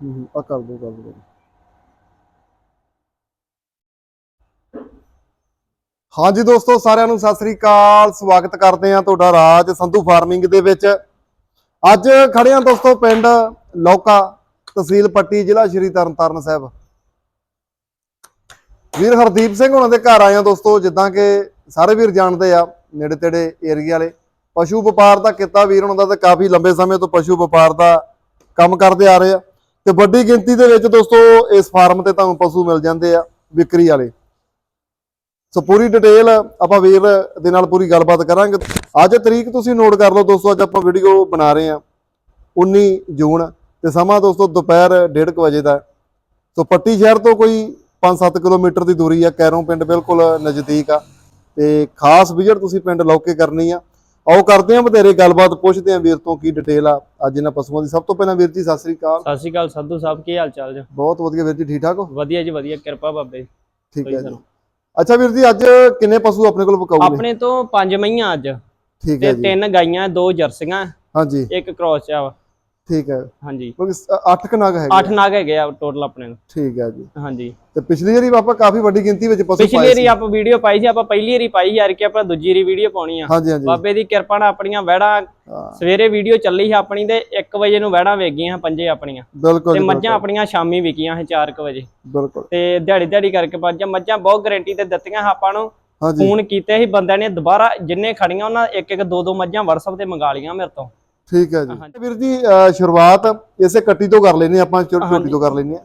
ਹੂੰ ਹੂੰ ਆ ਕਰ ਦੋ ਕਰ ਦੋ। ਹਾਂਜੀ ਦੋਸਤੋ, ਸਾਰਿਆਂ ਨੂੰ ਸਤਿ ਸ੍ਰੀ ਅਕਾਲ। ਸਵਾਗਤ ਕਰਦੇ ਆ ਤੁਹਾਡਾ ਰਾਜ ਸੰਧੂ ਫਾਰਮਿੰਗ ਦੇ ਵਿੱਚ। ਅੱਜ ਖੜੇ ਆ ਦੋਸਤੋ, ਪਿੰਡ ਲੌਕਾ, ਤਹਿਸੀਲ ਪੱਟੀ, ਜ਼ਿਲ੍ਹਾ ਸ਼੍ਰੀ ਤਰਨਤਾਰਨ ਸਾਹਿਬ। ਵੀਰ ਹਰਦੀਪ ਸਿੰਘ ਉਹਨਾਂ ਦੇ ਘਰ ਆਏ ਆ ਦੋਸਤੋ, ਜਿੱਦਾਂ ਕਿ ਸਾਰੇ ਵੀਰ ਜਾਣਦੇ ਆ ਨੇੜੇ ਤੇੜੇ ਏਰੀਆ ਵਾਲੇ। ਪਸ਼ੂ ਵਪਾਰ ਦਾ ਕਿੱਤਾ ਵੀਰ ਉਹਨਾਂ ਦਾ ਤਾਂ ਕਾਫੀ ਲੰਬੇ ਸਮੇਂ ਤੋਂ ਪਸ਼ੂ ਵਪਾਰ ਦਾ ਕੰਮ ਕਰਦੇ ਆ ਰਹੇ ਆ। ਤੇ ਵੱਡੀ ਗਿਣਤੀ ਦੇ ਵਿੱਚ ਦੋਸਤੋ, ਇਸ ਫਾਰਮ ਤੇ ਤੁਹਾਨੂੰ ਪਸ਼ੂ ਮਿਲ ਜਾਂਦੇ ਆ, ਵਿਕਰੀ ਵਾਲੇ। ਸੋ ਪੂਰੀ ਡਿਟੇਲ ਆਪਾਂ ਵੀਰ ਦੇ ਨਾਲ ਪੂਰੀ ਗੱਲਬਾਤ ਕਰਾਂਗੇ। ਅੱਜ ਤਰੀਕ ਤੁਸੀਂ ਨੋਟ ਕਰ ਲਓ ਦੋਸਤੋ, ਅੱਜ ਆਪਾਂ ਵੀਡੀਓ ਬਣਾ ਰਹੇ ਆ 19 ਜੂਨ ਤੇ ਸਮਾਂ ਦੋਸਤੋ ਦੁਪਹਿਰ 1:30 ਵਜੇ ਦਾ ਸੋ ਪੱਟੀ ਸ਼ਹਿਰ ਤੋਂ ਕੋਈ 5-7 ਕਿਲੋਮੀਟਰ ਦੀ ਦੂਰੀ ਆ, ਕੈਰੋਂ ਪਿੰਡ ਬਿਲਕੁਲ ਨਜ਼ਦੀਕ ਆ। ਤੇ ਖਾਸ ਵਿਜ਼ਿਟ ਤੁਸੀਂ ਪਿੰਡ ਲੌਕੇ ਕਰਨੀ ਆ। ਆਓ ਕਰਦੇ ਆ ਬਥੇਰੇ ਗੱਲਬਾਤ ਪੁੱਛਦੇ ਆ ਵੀਰ ਤੋਂ ਕੀ ਡਿਟੇਲ ਆ। ਅੱਜ ਇਹਨਾਂ ਪਸ਼ੂਆਂ ਦੀ ਸਭ ਤੋਂ ਪਹਿਲਾਂ ਵੀਰ ਜੀ ਸਤਿ ਸ੍ਰੀ ਅਕਾਲ। ਸਤਿ ਸ਼੍ਰੀ ਅਕਾਲ ਸੰਧੂ ਸਾਹਿਬ ਕੀ ਹਾਲ ਚਾਲ ਜੀ? ਬਹੁਤ ਵਧੀਆ ਵੀਰ ਜੀ ਠੀਕ ਠਾਕ ਹੋ? ਵਧੀਆ ਜੀ ਵਧੀਆ ਕਿਰਪਾ ਬਾਬੇ ਠੀਕ ਹੈ ਜੀ। ਅੱਛਾ ਵੀਰ ਜੀ ਅੱਜ ਕਿੰਨੇ ਪਸ਼ੂ ਆਪਣੇ ਕੋਲ ਨੇ ਆਪਣੇ ਤੋਂ ਪੰਜ ਮਈਆਂ ਅੱਜ। ਠੀਕ ਹੈ ਤੇ ਜੀ। ਤਿੰਨ ਗਾਈਆਂ ਦੋ ਜਰਸੀਆਂ ਹਾਂਜੀ। ਇੱਕ ਕ੍ਰੋਸ ਆ। ਠੀਕ ਹੈ। ਹਾਂਜੀ। ਕਿਉਂਕਿ 8 ਕਨਾਗ ਹੈਗੇ ਅੱਠ ਨਾਗ ਹੈਗੇ ਆ ਟੋਟਲ ਆਪਣੇ ਨੂੰ। ਠੀਕ ਹੈ ਜੀ। ਹਾਂਜੀ। ਤੇ ਪਿਛਲੀ ਵਾਰੀ ਆਪਾਂ ਕਾਫੀ ਵੱਡੀ ਗਿਣਤੀ ਵਿੱਚ ਪਸ਼ੂ ਪਿਛਲੀ ਪਾਏ ਵਾਰੀ ਸੀ। ਆਪਾਂ ਵੀਡੀਓ ਪਾਈ ਸੀ ਆਪਾਂ ਪਹਿਲੀ ਵਾਰੀ ਪਾਈ ਯਾਰ ਕਿ ਆਪਾਂ ਦੂਜੀ ਵਾਰੀ ਵੀਡੀਓ ਪਾਉਣੀ ਆ। ਹਾਂਜੀ ਹਾਂਜੀ। ਬਾਬੇ ਦੀ ਕਿਰਪਾ ਨਾਲ ਆਪਣੀਆਂ ਵਹਿੜਾਂ ਹਾਂ, ਸਵੇਰੇ ਵੀਡੀਓ ਚੱਲੀ ਸੀ ਆਪਣੀ ਤੇ 1 ਵਜੇ ਨੂੰ ਵਹਿੜਾਂ ਵੇਚ ਗਈਆਂ ਪੰਜੇ ਆਪਣੀਆਂ। ਬਿਲਕੁਲ ਤੇ ਜੀ, ਮੱਝਾਂ ਆਪਣੀਆਂ ਸ਼ਾਮੀ ਵਿਕੀਆਂ ਸੀ 4 ਵਜੇ। ਬਿਲਕੁਲ। ਤੇ ਦਿਹਾੜੀ ਦਿਹਾੜੀ ਕਰਕੇ ਮੱਝਾਂ ਮੱਝਾਂ ਬਹੁਤ ਗਾਰੰਟੀ ਤੇ ਦਿੱਤੀਆਂ ਆਪਾਂ ਨੂੰ। ਹਾਂਜੀ। ਫੋਨ ਕੀਤੇ ਸੀ ਬੰਦਿਆਂ ਨੇ ਦੁਬਾਰਾ ਜਿੰਨੇ ਖੜੀਆਂ ਉਹਨਾਂ ਇੱਕ ਇੱਕ ਦੋ ਦੋ ਮੱਝਾਂ WhatsApp ਤੇ ਮੰਗਾ ਲਈਆਂ ਮੇਰੇ ਤੋਂ। ਠੀਕ ਹੈ ਜੀ। ਵੀਰ ਜੀ ਸ਼ੁਰੂਆਤ ਇਸੇ ਕੱਟੀ ਤੋਂ ਕਰ ਲੈਨੇ ਆਪਾਂ ਛੋਟੀ। ਤੋਂ ਕਰ ਲੈਨੇ ਆ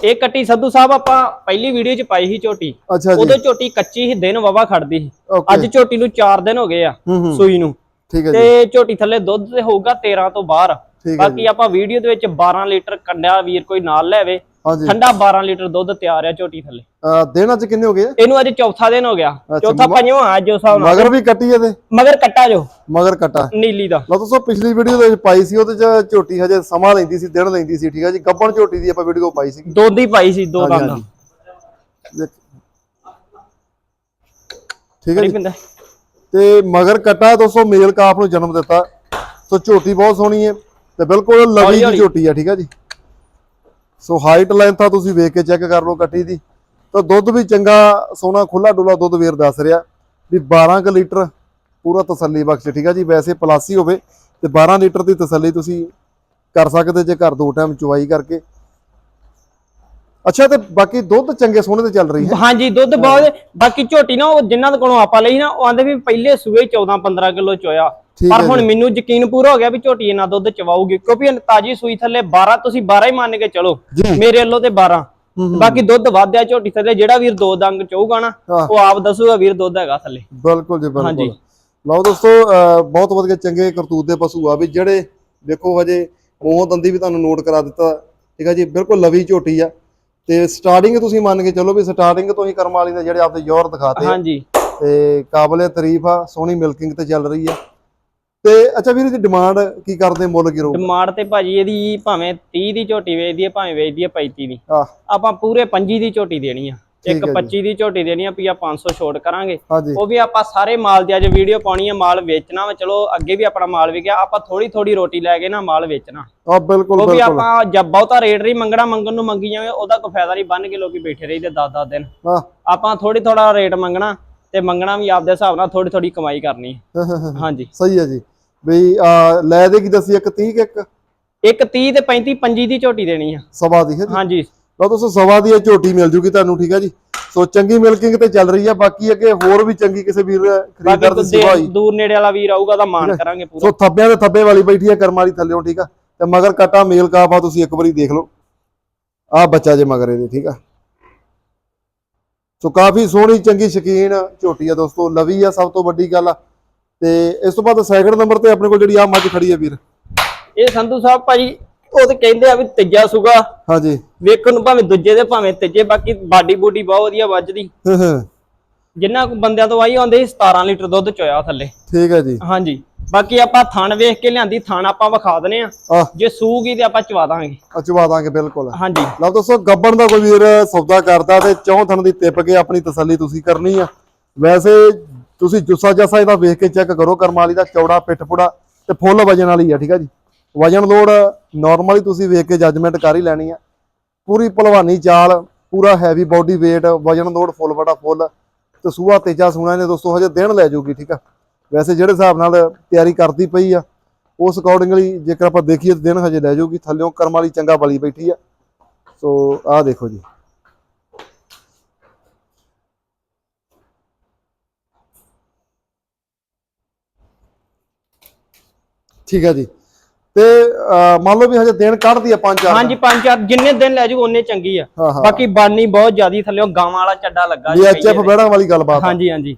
ਇਹ ਕੱਟੀ ਸੰਧੂ ਸਾਹਿਬ ਆਪਾਂ ਪਹਿਲੀ ਵੀਡੀਓ 'ਚ ਪਾਈ ਸੀ ਝੋਟੀ। ਉਦੋਂ ਝੋਟੀ ਕੱਚੀ ਸੀ ਦਿਨ ਵਵਾ ਖੜਦੀ ਸੀ। ਅੱਜ ਝੋਟੀ ਨੂੰ 4 ਦਿਨ ਹੋ ਗਏ ਆ ਹੂੰ ਹੂੰ। ਸੂਈ ਨੂੰ। ਠੀਕ ਹੈ ਜੀ। ਤੇ ਝੋਟੀ ਥੱਲੇ ਦੁੱਧ ਤੇ ਹੋਊਗਾ 13 ਤੋਂ ਬਾਹਰ। ਹੈ ਬਾਕੀ ਆਪਾਂ ਵੀਡੀਓ ਦੇ ਵਿੱਚ 12 ਲੀਟਰ ਕੰਡਿਆ ਵੀਰ ਕੋਈ ਨਾਲ ਲੈਵੇ ਹਾਂਜੀ। ਠੰਡਾ 12 ਲੀਟਰ ਦੁੱਧ ਤਿਆਰ ਆ ਝੋਟੀ ਥੱਲੇ। ਦਿਨ ਅੱਜ ਕਿੰਨੇ ਹੋ ਗਏ? ਆ? ਇਹਨੂੰ ਅੱਜ ਚੌਥਾ ਦਿਨ ਹੋ ਗਿਆ। ਚੌਥਾ ਪੰਜਵਾਂ ਅੱਜ ਉਸ ਨਾਲ। ਮਗਰ ਵੀ ਕੱਟੀ ਇਹਦੇ ਮਗਰ ਕੱਟਾ ਜੋ। ਮਗਰ ਕਟਾ। ਨੀਲੀ ਦਾ। ਲਓ ਦੋਸਤੋ ਪਿਛਲੀ ਵੀਡੀਓ ਦੇ ਵਿੱਚ ਪਾਈ ਸੀ ਉਹਦੇ ਚ ਝੋਟੀ ਹਜੇ ਸਮਾਂ ਲੈਂਦੀ ਸੀ ਦਿਨ ਲੈਂਦੀ ਸੀ ਠੀਕ ਹੈ ਜੀ? ਗੱਬਣ ਝੋਟੀ ਦੀ ਆਪਾਂ ਵੀਡੀਓ ਪਾਈ ਸੀ। ਦੁੱਧ ਹੀ ਪਾਈ ਸੀ ਦੋ ਦੰਦ। ਠੀਕ ਹੈ ਜੀ? ਤੇ ਮਗਰ ਕਟਾ ਦੋਸਤੋ ਮੇਲ ਕਾਫ ਨੂੰ ਜਨਮ ਦਿੱਤਾ। ਸੋ ਝੋਟੀ ਬਹੁਤ ਸੋਹਣੀ ਹੈ ਤੇ ਬਿਲਕੁਲ ਲਵੀ ਹੌਲੀ ਦੀ ਹੌਲੀ। ਝੋਟੀ ਆ ਠੀਕ ਹੈ ਜੀ? ਸੋ ਹਾਈਟ ਲੈਂਥ ਆ ਤੁਸੀਂ ਵੇਖ ਕੇ ਚੈੱਕ ਕਰ ਲਓ ਕੱਟੀ ਦੀ। ਤਾਂ ਦੁੱਧ ਵੀ ਚੰਗਾ ਸੋਹਣਾ ਖੁੱਲਾ ਡੁੱਲਾ ਦੁੱਧ ਵੀਰ ਦੱਸ ਰਿਹਾ। ਵੀ 12 ਕੁ ਲੀਟਰ ਪੂਰਾ ਤਸੱਲੀ ਬਖਸ਼ ਠੀਕ ਹੈ ਜੀ? ਵੈਸੇ ਪਲਾਸੀ ਹੋਵੇ ਤੇ 12 ਲੀਟਰ ਦੀ ਤਸੱਲੀ ਤੁਸੀਂ ਕਰ ਸਕਦੇ ਜੇ ਘਰ ਦੋ ਟਾਈਮ ਚੁਆਈ ਕਰਕੇ। ਅੱਛਾ ਤੇ ਬਾਕੀ ਦੁੱਧ ਚੰਗੇ ਸੋਹਣੇ ਤੇ ਚੱਲ ਰਹੀ ਹੈ। ਹਾਂਜੀ ਦੁੱਧ ਬਹੁਤ ਬਾਕੀ ਝੋਟੀ ਨਾ ਉਹ ਜਿਨ੍ਹਾਂ ਦੇ ਕੋਲੋਂ ਆਪਾਂ ਲਈ ਨਾ ਉਹ ਆਂਦੇ ਵੀ ਪਹਿਲੇ ਸੂਏ 14 15 ਕਿਲੋ ਚੋਇਆ। ਪਰ ਹੁਣ ਮੈਨੂੰ ਯਕੀਨ ਪੂਰਾ ਹੋ ਗਿਆ ਵੀ ਝੋਟੀ ਇਹਨਾਂ ਦੁੱਧ ਚਵਾਊਗੀ ਕਿਉਂਕਿ ਤਾਜੀ ਸੂਈ ਥੱਲੇ 12 ਤੁਸੀਂ 12 ਹੀ ਮੰਨ ਕੇ ਚਲੋ ਮੇਰੇ ਵੱਲੋਂ ਤੇ 12 ਹੂੰ, ਹੂੰ। ਬਾਕੀ ਦੁੱਧ ਵਾਧਿਆ ਝੋਟੀ ਥੱਲੇ ਜਿਹੜਾ ਵੀਰ ਦੋ ਦੰਗ ਚੋਊਗਾ ਨਾ। ਉਹ ਆਪ ਦੱਸੂਗਾ ਵੀਰ ਦੁੱਧ ਹੈਗਾ ਥੱਲੇ। ਬਿਲਕੁਲ ਜੀ ਬਿਲਕੁਲ। ਲਓ ਦੋਸਤੋ ਬਹੁਤ ਵਧੀਆ ਚੰਗੇ ਕਰਤੂਤ ਦੇ ਪਸ਼ੂ ਆ ਵੀ ਜਿਹੜੇ ਦੇਖੋ ਹਜੇ ਮੂੰਹੋਂ ਦੰਦੀ ਵੀ ਤੁਹਾਨੂੰ ਨੋਟ ਕਰਾ ਦਿੱਤਾ ਠੀਕ ਆ ਜੀ ਬਿਲਕੁਲ ਲਵੀ ਝੋਟੀ ਆ। ਤੇ ਸਟਾਰਟਿੰਗ ਤੁਸੀਂ ਮੰਨ ਕੇ ਚੱਲੋ ਵੀ ਸਟਾਰਟਿੰਗ ਤੋਂ ਹੀ ਕਰਮ ਵਾਲੀ ਜਿਹੜੇ ਆਪਦੇ ਜ਼ੋਰ ਦਿਖਾਤੇ ਹਾਂਜੀ। ਤੇ ਕਾਬਲੇ ਤਾਰੀਫ ਆ ਸੋਹਣੀ ਮਿਲਕਿੰਗ ਤੇ ਚੱਲ ਰਹੀ ਆ। ਤੇ ਅੱਛਾ ਵੀਰ ਜੀ ਡਿਮਾਂਡ ਕੀ ਕਰਦੇ ਮੁੱਲ ਕੀ ਰਹੂਗਾ? ਡਿਮਾਂਡ ਤੇ ਭਾਜੀ ਇਹਦੀ ਭਾਵੇਂ 30 ਦੀ ਝੋਟੀ ਵੇਚਦੀ ਹੈ ਭਾਵੇਂ ਵੇਚਦੀ ਹੈ 35 ਦੀ। ਆਪਾਂ ਪੂਰੇ 25 ਦੀ ਝੋਟੀ ਦੇਣੀ ਆ। ਇੱਕ ਹੈ ਜੀ। 25 ਦੀ ਝੋਟੀ ਦੇਣੀ ਆ ਪੀਆ 500 ਛੋਟ ਕਰਾਂਗੇ। ਉਹ ਵੀ ਆਪਾਂ ਸਾਰੇ ਮਾਲ ਦੀ ਅੱਜ ਵੀਡੀਓ ਪਾਉਣੀ ਹੈ ਮਾਲ ਵੇਚਣਾ ਵਾ ਚਲੋ ਅੱਗੇ ਵੀ ਆਪਣਾ ਮਾਲ ਵਿਕਿਆ ਆਪਾਂ ਥੋੜੀ ਥੋੜੀ ਰੋਟੀ ਲੈ ਕੇ ਨਾ ਮਾਲ ਵੇਚਣਾ। ਆ ਬਿਲਕੁਲ ਉਹ ਵੀ ਆਪਾਂ ਜਦ ਬਹੁਤਾ ਰੇਟ ਨਹੀਂ ਮੰਗਣਾ ਮੰਗਣ ਨੂੰ ਮੰਗੀ ਜਾਵੇ ਉਹਦਾ ਕੋਈ ਫਾਇਦਾ ਨਹੀਂ ਬੰਨ ਕੇ ਲੋਕੀ ਬੈਠੇ ਰਹੀਦੇ 10-10 ਦਿਨ। ਆਪਾਂ ਥੋੜੀ ਥੋੜਾ ਰੇਟ ਮੰਗਣਾ ਤੇ ਮੰਗਣਾ ਵੀ ਆਪਦੇ ਹਿਸਾਬ ਨਾਲ ਥੋੜੀ ਥੋੜੀ ਕਮਾਈ ਕਰਨੀ। ਹਾਂਜੀ। ਸਹੀ ਹੈ ਜੀ। ਬਈ ਆ ਲੈ ਦੇ ਕੀ ਦੱਸੀ ਇੱਕ 30 ਕਿ ਇੱਕ? ਇੱਕ 30 ਤੇ 35 25 ਦੀ ਝੋਟੀ ਦੇਣੀ ਆ। ਸਵਾ ਦੀ ਹੈ ਜੀ। ਹਾਂਜੀ। ਲਓ ਦੋਸਤੋ ਸਵਾ ਦੀ ਇਹ ਝੋਟੀ ਮਿਲ ਜੂਗੀ ਤੁਹਾਨੂੰ ਠੀਕ ਹੈ ਜੀ। ਸੋ ਚੰਗੀ ਮਿਲਕਿੰਗ ਤੇ ਚੱਲ ਰਹੀ ਹੈ ਬਾਕੀ ਅੱਗੇ ਹੋਰ ਵੀ ਚੰਗੀ ਕਿਸੇ ਵੀਰ ਖਰੀਦਦਾਰ ਦੀ ਸੇਵਾ ਹੋਈ ਦੂਰ- ਨੇੜੇ ਵਾਲਾ ਵੀਰ ਆਊਗਾ ਤਾਂ ਮਾਨ ਕਰਾਂਗੇ ਪੂਰਾ। ਸੋ ਥੱਬਿਆਂ ਦੇ ਥੱਬੇ ਵਾਲੀ ਬੈਠੀ ਹੈ ਕਰਮ ਵਾਲੀ ਥੱਲੇੋਂ ਠੀਕ ਆ। ਤੇ ਮਗਰ ਕਟਾ ਮੇਲ ਕਾਫ ਆ ਤੁਸੀਂ ਇੱਕ ਵਾਰੀ ਦੇਖ ਲਓ। ਆ ਬੱਚਾ ਜੇ ਮਗਰ ਇਹਦੇ ਠੀਕ ਆ। ਸੋ ਕਾਫੀ ਸੋਹਣੀ ਚੰਗੀ ਸ਼ਕੀਨ ਝੋਟੀ ਆ ਦੋਸਤੋ ਲਵੀ ਆ ਸਭ ਤੋਂ ਵੱਡੀ ਗੱਲ ਆ। ਤੇ ਇਸ ਤੋਂ ਬਾਅਦ ਸੈਕਿੰਡ ਨੰਬਰ ਤੇ ਆਪਣੇ ਕੋਲ ਜਿਹੜੀ ਆ ਮੱਝ ਖੜੀ ਹੈ ਵੀਰ। ਇਹ ਸੰਧੂ ਸਾਹਿਬ ਭਾਜੀ ਉਹ ਤੇ ਕਹਿੰਦੇ ਆ ਵੀ ਤੀਜਾ ਸੁਗਾ। ਹਾਂਜੀ। ਵੇਖਣ ਨੂੰ ਭਾਵੇਂ ਦੂਜੇ ਦੇ ਭਾਵੇਂ ਤੀਜੇ ਬਾਕੀ ਬਾਡੀ ਬੂਡੀ ਬਹੁਤ ਵਧੀਆ ਵੱਜਦੀ। ਹਾਂ, ਹਾਂ, ਜਿੰਨਾ ਕੁ ਬੰਦਿਆਂ ਤੋਂ ਆਈ ਆਉਂਦੇ ਸੀ 17 ਲੀਟਰ ਦੁੱਧ ਚੋਇਆ ਥੱਲੇ। ਠੀਕ ਹੈ ਜੀ। ਹਾਂਜੀ। ਬਾਕੀ ਆਪਾਂ ਥਣ ਵੇਖ ਕੇ ਲਿਆਂਦੀ ਥਣ ਆਪਾਂ ਵਿਖਾ ਦਨੇ ਆ ਜੇ ਸੂਗੀ ਤੇ ਆਪਾਂ ਚਵਾ ਦਾਂਗੇ। ਅਚਵਾ ਦਾਂਗੇ ਬਿਲਕੁਲ। ਹਾਂਜੀ। ਲਓ ਦੋਸਤੋ ਗੱਬਣ ਦਾ ਕੋਈ ਵੀਰ ਸੌਦਾ ਕਰਦਾ ਤੇ ਚੌਂ ਥਣ ਦੀ ਟਿੱਪ ਕੇ ਆਪਣੀ ਤਸੱਲੀ ਤੁਸੀਂ ਕਰਨੀ ਆ। ਵੈਸੇ ਤੁਸੀਂ ਜੁੱਸਾ ਜੱਸਾ ਇਹਦਾ ਵੇਖ ਕੇ ਚੈੱਕ ਕਰੋ ਕਰਮ ਵਾਲੀ ਦਾ ਚੌੜਾ ਪਿੱਠ ਪੁੜਾ ਤੇ ਫੁੱਲ ਵਜਨ ਵਾਲੀ ਆ ਠੀਕ ਆ ਜੀ? ਵਜਨ ਲੋਡ ਨਾਰਮਲੀ ਤੁਸੀਂ ਵੇਖ ਕੇ ਜੱਜਮੈਂਟ ਕਰ ਹੀ ਲੈਣੀ ਆ। ਪੂਰੀ ਭਲਵਾਨੀ ਚਾਲ ਪੂਰਾ ਹੈਵੀ ਬਾਡੀ weight ਵਜਨ ਦੋੜ ਫੁੱਲ ਬੜਾ ਫੁੱਲ। ਤੇ ਸੂਆ ਤੇਜਾ ਸੂਣਾ ਨੇ ਦੋਸਤੋ ਹਜੇ ਦਿਨ ਲੈ ਜਾਊਗੀ ਠੀਕ ਆ? ਵੈਸੇ ਜਿਹੜੇ ਹਿਸਾਬ ਨਾਲ ਤਿਆਰੀ ਕਰਦੀ ਪਈ ਆ ਉਸ ਅਕੋਰਡਿੰਗਲੀ ਜੇਕਰ ਆਪਾਂ ਦੇਖੀਏ ਤਾਂ ਦਿਨ ਹਜੇ ਲੈ ਜਾਊਗੀ ਥੱਲਿਓਂ ਕਰਮ ਵਾਲੀ ਚੰਗਾ ਬਲੀ ਬੈਠੀ ਆ। ਸੋ ਆਹ ਦੇਖੋ ਜੀ। ਠੀਕ ਹੈ ਜੀ। ਤੇ ਮੰਨ ਲਓ ਵੀ ਹਜੇ ਦਿਨ ਕੱਢਦੀ ਆ ਪੰਜ ਚਾਰ ਹਾਂਜੀ ਪੰਜ ਚਾਰ ਜਿੰਨੇ ਦਿਨ ਲੈ ਜੂ ਉਹਨੇ ਚੰਗੀ ਆ। ਬਾਕੀ ਬਾਨੀ ਬਹੁਤ ਜ਼ਿਆਦੀ ਥੱਲਿਓ ਗਾਵਾਂ ਵਾਲਾ ਚੱਡਾ ਲੱਗਾ ਜੀ ਐਚਐਫ ਬੈੜਾਂ ਵਾਲੀ ਗੱਲਬਾਤ ਹਾਂਜੀ ਹਾਂਜੀ।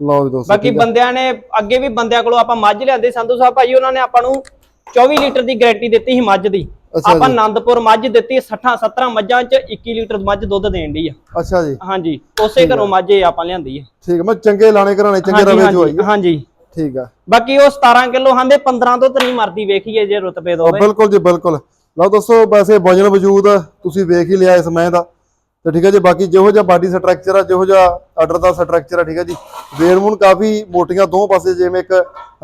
ਲਓ ਜੀ ਦੋਸਤੋ ਬਾਕੀ ਬੰਦਿਆਂ ਨੇ ਅੱਗੇ ਵੀ ਬੰਦਿਆਂ ਕੋਲੋਂ ਆਪਾਂ ਮੱਝ ਲਿਆਂਦੇ। ਸੰਧੂ ਸਾਹਿਬ ਭਾਜੀ ਉਹਨਾਂ ਨੇ ਆਪਾਂ ਨੂੰ 24 ਲੀਟਰ ਦੀ ਗਾਰੰਟੀ ਦਿੱਤੀ ਸੀ ਮੱਝ ਦੀ। ਆਪਾਂ ਆਨੰਦਪੁਰ ਮੱਝ ਦਿੱਤੀ 60 17 ਮੱਝਾਂ ਚ 21 ਲੀਟਰ ਮੱਝ ਦੁੱਧ ਦੇਣ ਦੀ ਆ। ਅੱਛਾ ਜੀ। ਹਾਂਜੀ ਉਸੇ ਘਰੋਂ ਮੱਝ ਇਹ ਆਪਾਂ ਲਿਆਂਦੀ ਆ। ਠੀਕ ਮੈਂ ਚੰਗੇ ਲਾਣੇ ਘਰਾਣੇ ਚੰਗੇ ਰਵੇ ਜੋ ਆਈ ਹਾਂਜੀ। ਠੀਕ ਆ। ਬਾਕੀ ਉਹ 17 ਕਿਲੋ ਹਾਂਦੇ 15 ਤੋਂ ਤਾਂ ਨਹੀਂ ਮਰਦੀ ਵੇਖੀਏ ਜੇ ਰੁਤਬੇ ਦੋਵੇ ਬਿਲਕੁਲ ਜੀ ਬਿਲਕੁਲ। ਲਓ ਦੋਸਤੋ ਵੈਸੇ ਵਜਨ ਵਜੂਦ ਤੁਸੀਂ ਵੇਖ ਹੀ ਲਿਆ ਇਸ ਮੈਂ ਦਾ। ਤੇ ਠੀਕ ਹੈ ਜੀ ਬਾਕੀ ਜਿਹੋ ਜਿਹਾ ਬਾਡੀ ਸਟਰਕਚਰ ਆ ਜਿਹੋ ਜਿਹਾ ਆਰਡਰ ਦਾ ਸਟਰਕਚਰ ਆ ਠੀਕ ਹੈ ਜੀ। ਵੇਨ ਮੂਨ ਕਾਫੀ ਮੋਟੀਆਂ ਦੋ ਪਾਸੇ ਜਿਵੇਂ ਇੱਕ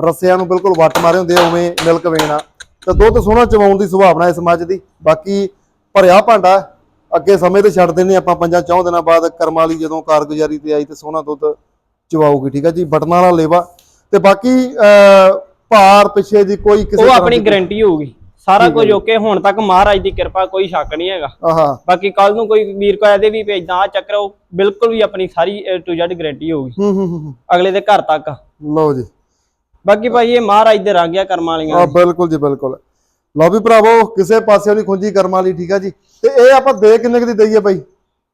ਰੱਸਿਆਂ ਨੂੰ ਬਿਲਕੁਲ ਵੱਟ ਮਾਰੇ ਹੁੰਦੇ ਆ ਉਵੇਂ ਮਿਲਕ ਵੇਨ ਆ। ਤੇ ਦੁੱਧ ਸੋਹਣਾ ਚਵਾਉਣ ਦੀ ਸੁਭਾਵਨਾ ਇਸ ਮੱਝ ਦੀ। ਬਾਕੀ ਭਰਿਆ ਭਾਂਡਾ ਅੱਗੇ ਸਮੇਂ ਤੇ ਛੱਡ ਦਿੰਨੇ ਆਪਾਂ ਪੰਜਾਂ ਚੌਂ ਦਿਨਾਂ ਬਾਅਦ ਕਰਮ ਵਾਲੀ ਜਦੋਂ ਕਾਰਗੁਜ਼ਾਰੀ ਤੇ ਆਈ ਤੇ ਸੋਹਣਾ ਦੁੱਧ ਚਵਾਊਗੀ ਠੀਕ ਹੈ ਜੀ ਬਟਨਾਂ ਵਾਲਾ ਲੇਵਾ। ਤੇ ਬਾਕੀ ਭਾਰ ਪਿੱਛੇ ਦੀ ਕੋਈ ਕਿਸੇ ਉਹ ਆਪਣੀ ਗਾਰੰਟੀ ਹੋਊਗੀ। ਸਾਰਾ ਕੁਝ ਓਕੇ ਹੁਣ ਤੱਕ ਮਹਾਰਾਜ ਦੀ ਕਿਰਪਾ ਕੋਈ ਸ਼ੱਕ ਨਹੀਂ ਹੈਗਾ। ਆਹਾ। ਬਾਕੀ ਕੱਲ ਨੂੰ ਕੋਈ ਵੀਰ ਕੋ ਇਹਦੇ ਵੀ ਭੇਜਦਾ ਆ ਚੱਕਰ ਉਹ ਬਿਲਕੁਲ ਵੀ ਆਪਣੀ ਸਾਰੀ ਟੂ ਜ਼ੈਡ ਗਾਰੰਟੀ ਹੋਊਗੀ। ਹੂੰ ਹੂੰ ਹੂੰ ਹੂੰ। ਅਗਲੇ ਦੇ ਘਰ ਤੱਕ। ਲਓ ਜੀ। ਬਾਕੀ ਭਾਈ ਇਹ ਮਹਾਰਾਜ ਦੇ ਰੰਗ ਆ ਕਰਮਾਂ ਵਾਲੀਆਂ ਆ ਬਿਲਕੁਲ ਜੀ ਬਿਲਕੁਲ। ਲਓ ਵੀ ਭਰਾਵੋ ਕਿਸੇ ਪਾਸੇ ਦੀ ਖੁੰਜੀ ਕਰਮ ਵਾਲੀ ਠੀਕ ਆ ਜੀ। ਤੇ ਇਹ ਆਪਾਂ ਦੇ ਕਿੰਨੇ ਕੁ ਦੀ ਦਈਏ ਬਾਈ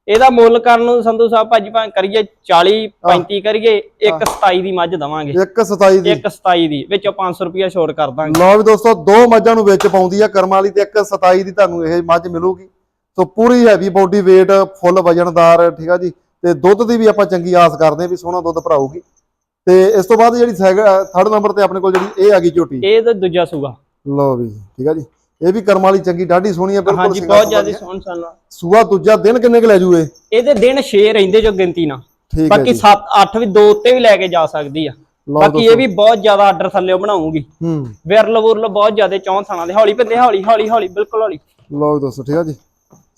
ਇਹਦਾ ਮੁੱਲ ਕਰਨ ਨੂੰ ਸੰਧੂ ਸਾਹਿਬ ਭਾਜੀ ਭਾਵੇਂ ਕਰੀਏ 40 35 ਕਰੀਏ 127 ਦੀ ਮੱਝ ਦਵਾਂਗੇ। 127 ਦੀ। 127 ਦੀ ਵਿੱਚੋਂ 500 ਰੁਪਿਆ ਛੋੜ ਕਰ ਦਾਂਗੇ। ਲਓ ਵੀ ਦੋਸਤੋ ਦੋ ਮੱਝਾਂ ਨੂੰ ਵਿੱਚ ਪਾਉਂਦੀ ਆ ਕਰਮ ਵਾਲੀ ਤੇ 127 ਦੀ ਤੁਹਾਨੂੰ ਇਹ ਮੱਝ ਮਿਲੂਗੀ। ਸੋ ਪੂਰੀ ਹੈਵੀ ਬੋਡੀ weight ਫੁੱਲ ਵਜਨਦਾਰ ਠੀਕ ਆ ਜੀ? ਤੇ ਦੁੱਧ ਦੀ ਵੀ ਆਪਾਂ ਚੰਗੀ ਆਸ ਕਰਦੇ ਆ ਵੀ ਸੋਹਣਾ ਦੁੱਧ ਭਰਾਊਗੀ। ਤੇ ਇਸ ਤੋਂ ਬਾਅਦ ਜਿਹੜੀ ਥਰਡ ਨੰਬਰ ਤੇ ਆਪਣੇ ਕੋਲ ਜਿਹੜੀ ਇਹ ਆ ਗਈ ਝੋਟੀ। ਇਹ ਤਾਂ ਦੂਜਾ ਸੂਗਾ। ਲਓ ਵੀ ਠੀਕ ਆ ਜੀ? ਇਹ ਵੀ ਕਰਮ ਵਾਲੀ ਚੰਗੀ ਡਾਢੀ ਸੋਹਣੀ ਆ ਬਿਲਕੁਲ ਹਾਂਜੀ ਬਹੁਤ ਜ਼ਿਆਦਾ। ਸੋਹਣ ਸਨ ਸੂਆ ਦੂਜਾ ਦਿਨ ਕਿੰਨੇ ਕੁ ਲੈ ਜੂ ਇਹ ਇਹਦੇ ਦਿਨ 6 ਰਹਿੰਦੇ ਜੋ ਗਿਣਤੀ ਨਾਲ। ਬਾਕੀ ਜੀ। 7 8 ਵੀ ਦੋ ਉੱਤੇ ਵੀ ਲੈ ਕੇ ਜਾ ਸਕਦੀ ਆ। ਬਾਕੀ ਇਹ ਵੀ ਬਹੁਤ ਜ਼ਿਆਦਾ ਆਰਡਰ ਥੱਲੇ ਬਣਾਉਂਗੀ। ਹੂੰ। ਵਿਰਲ ਵੁਰਲ ਬਹੁਤ ਜ਼ਿਆਦਾ ਚੌਂ ਥਾਣਾ ਦੇ। ਹੌਲੀ ਪੈਂਦੇ ਹੌਲੀ ਹੌਲੀ ਹੌਲੀ ਬਿਲਕੁਲ ਹੌਲੀ। ਲਓ ਦੋਸਤੋ ਠੀਕ ਆ ਜੀ।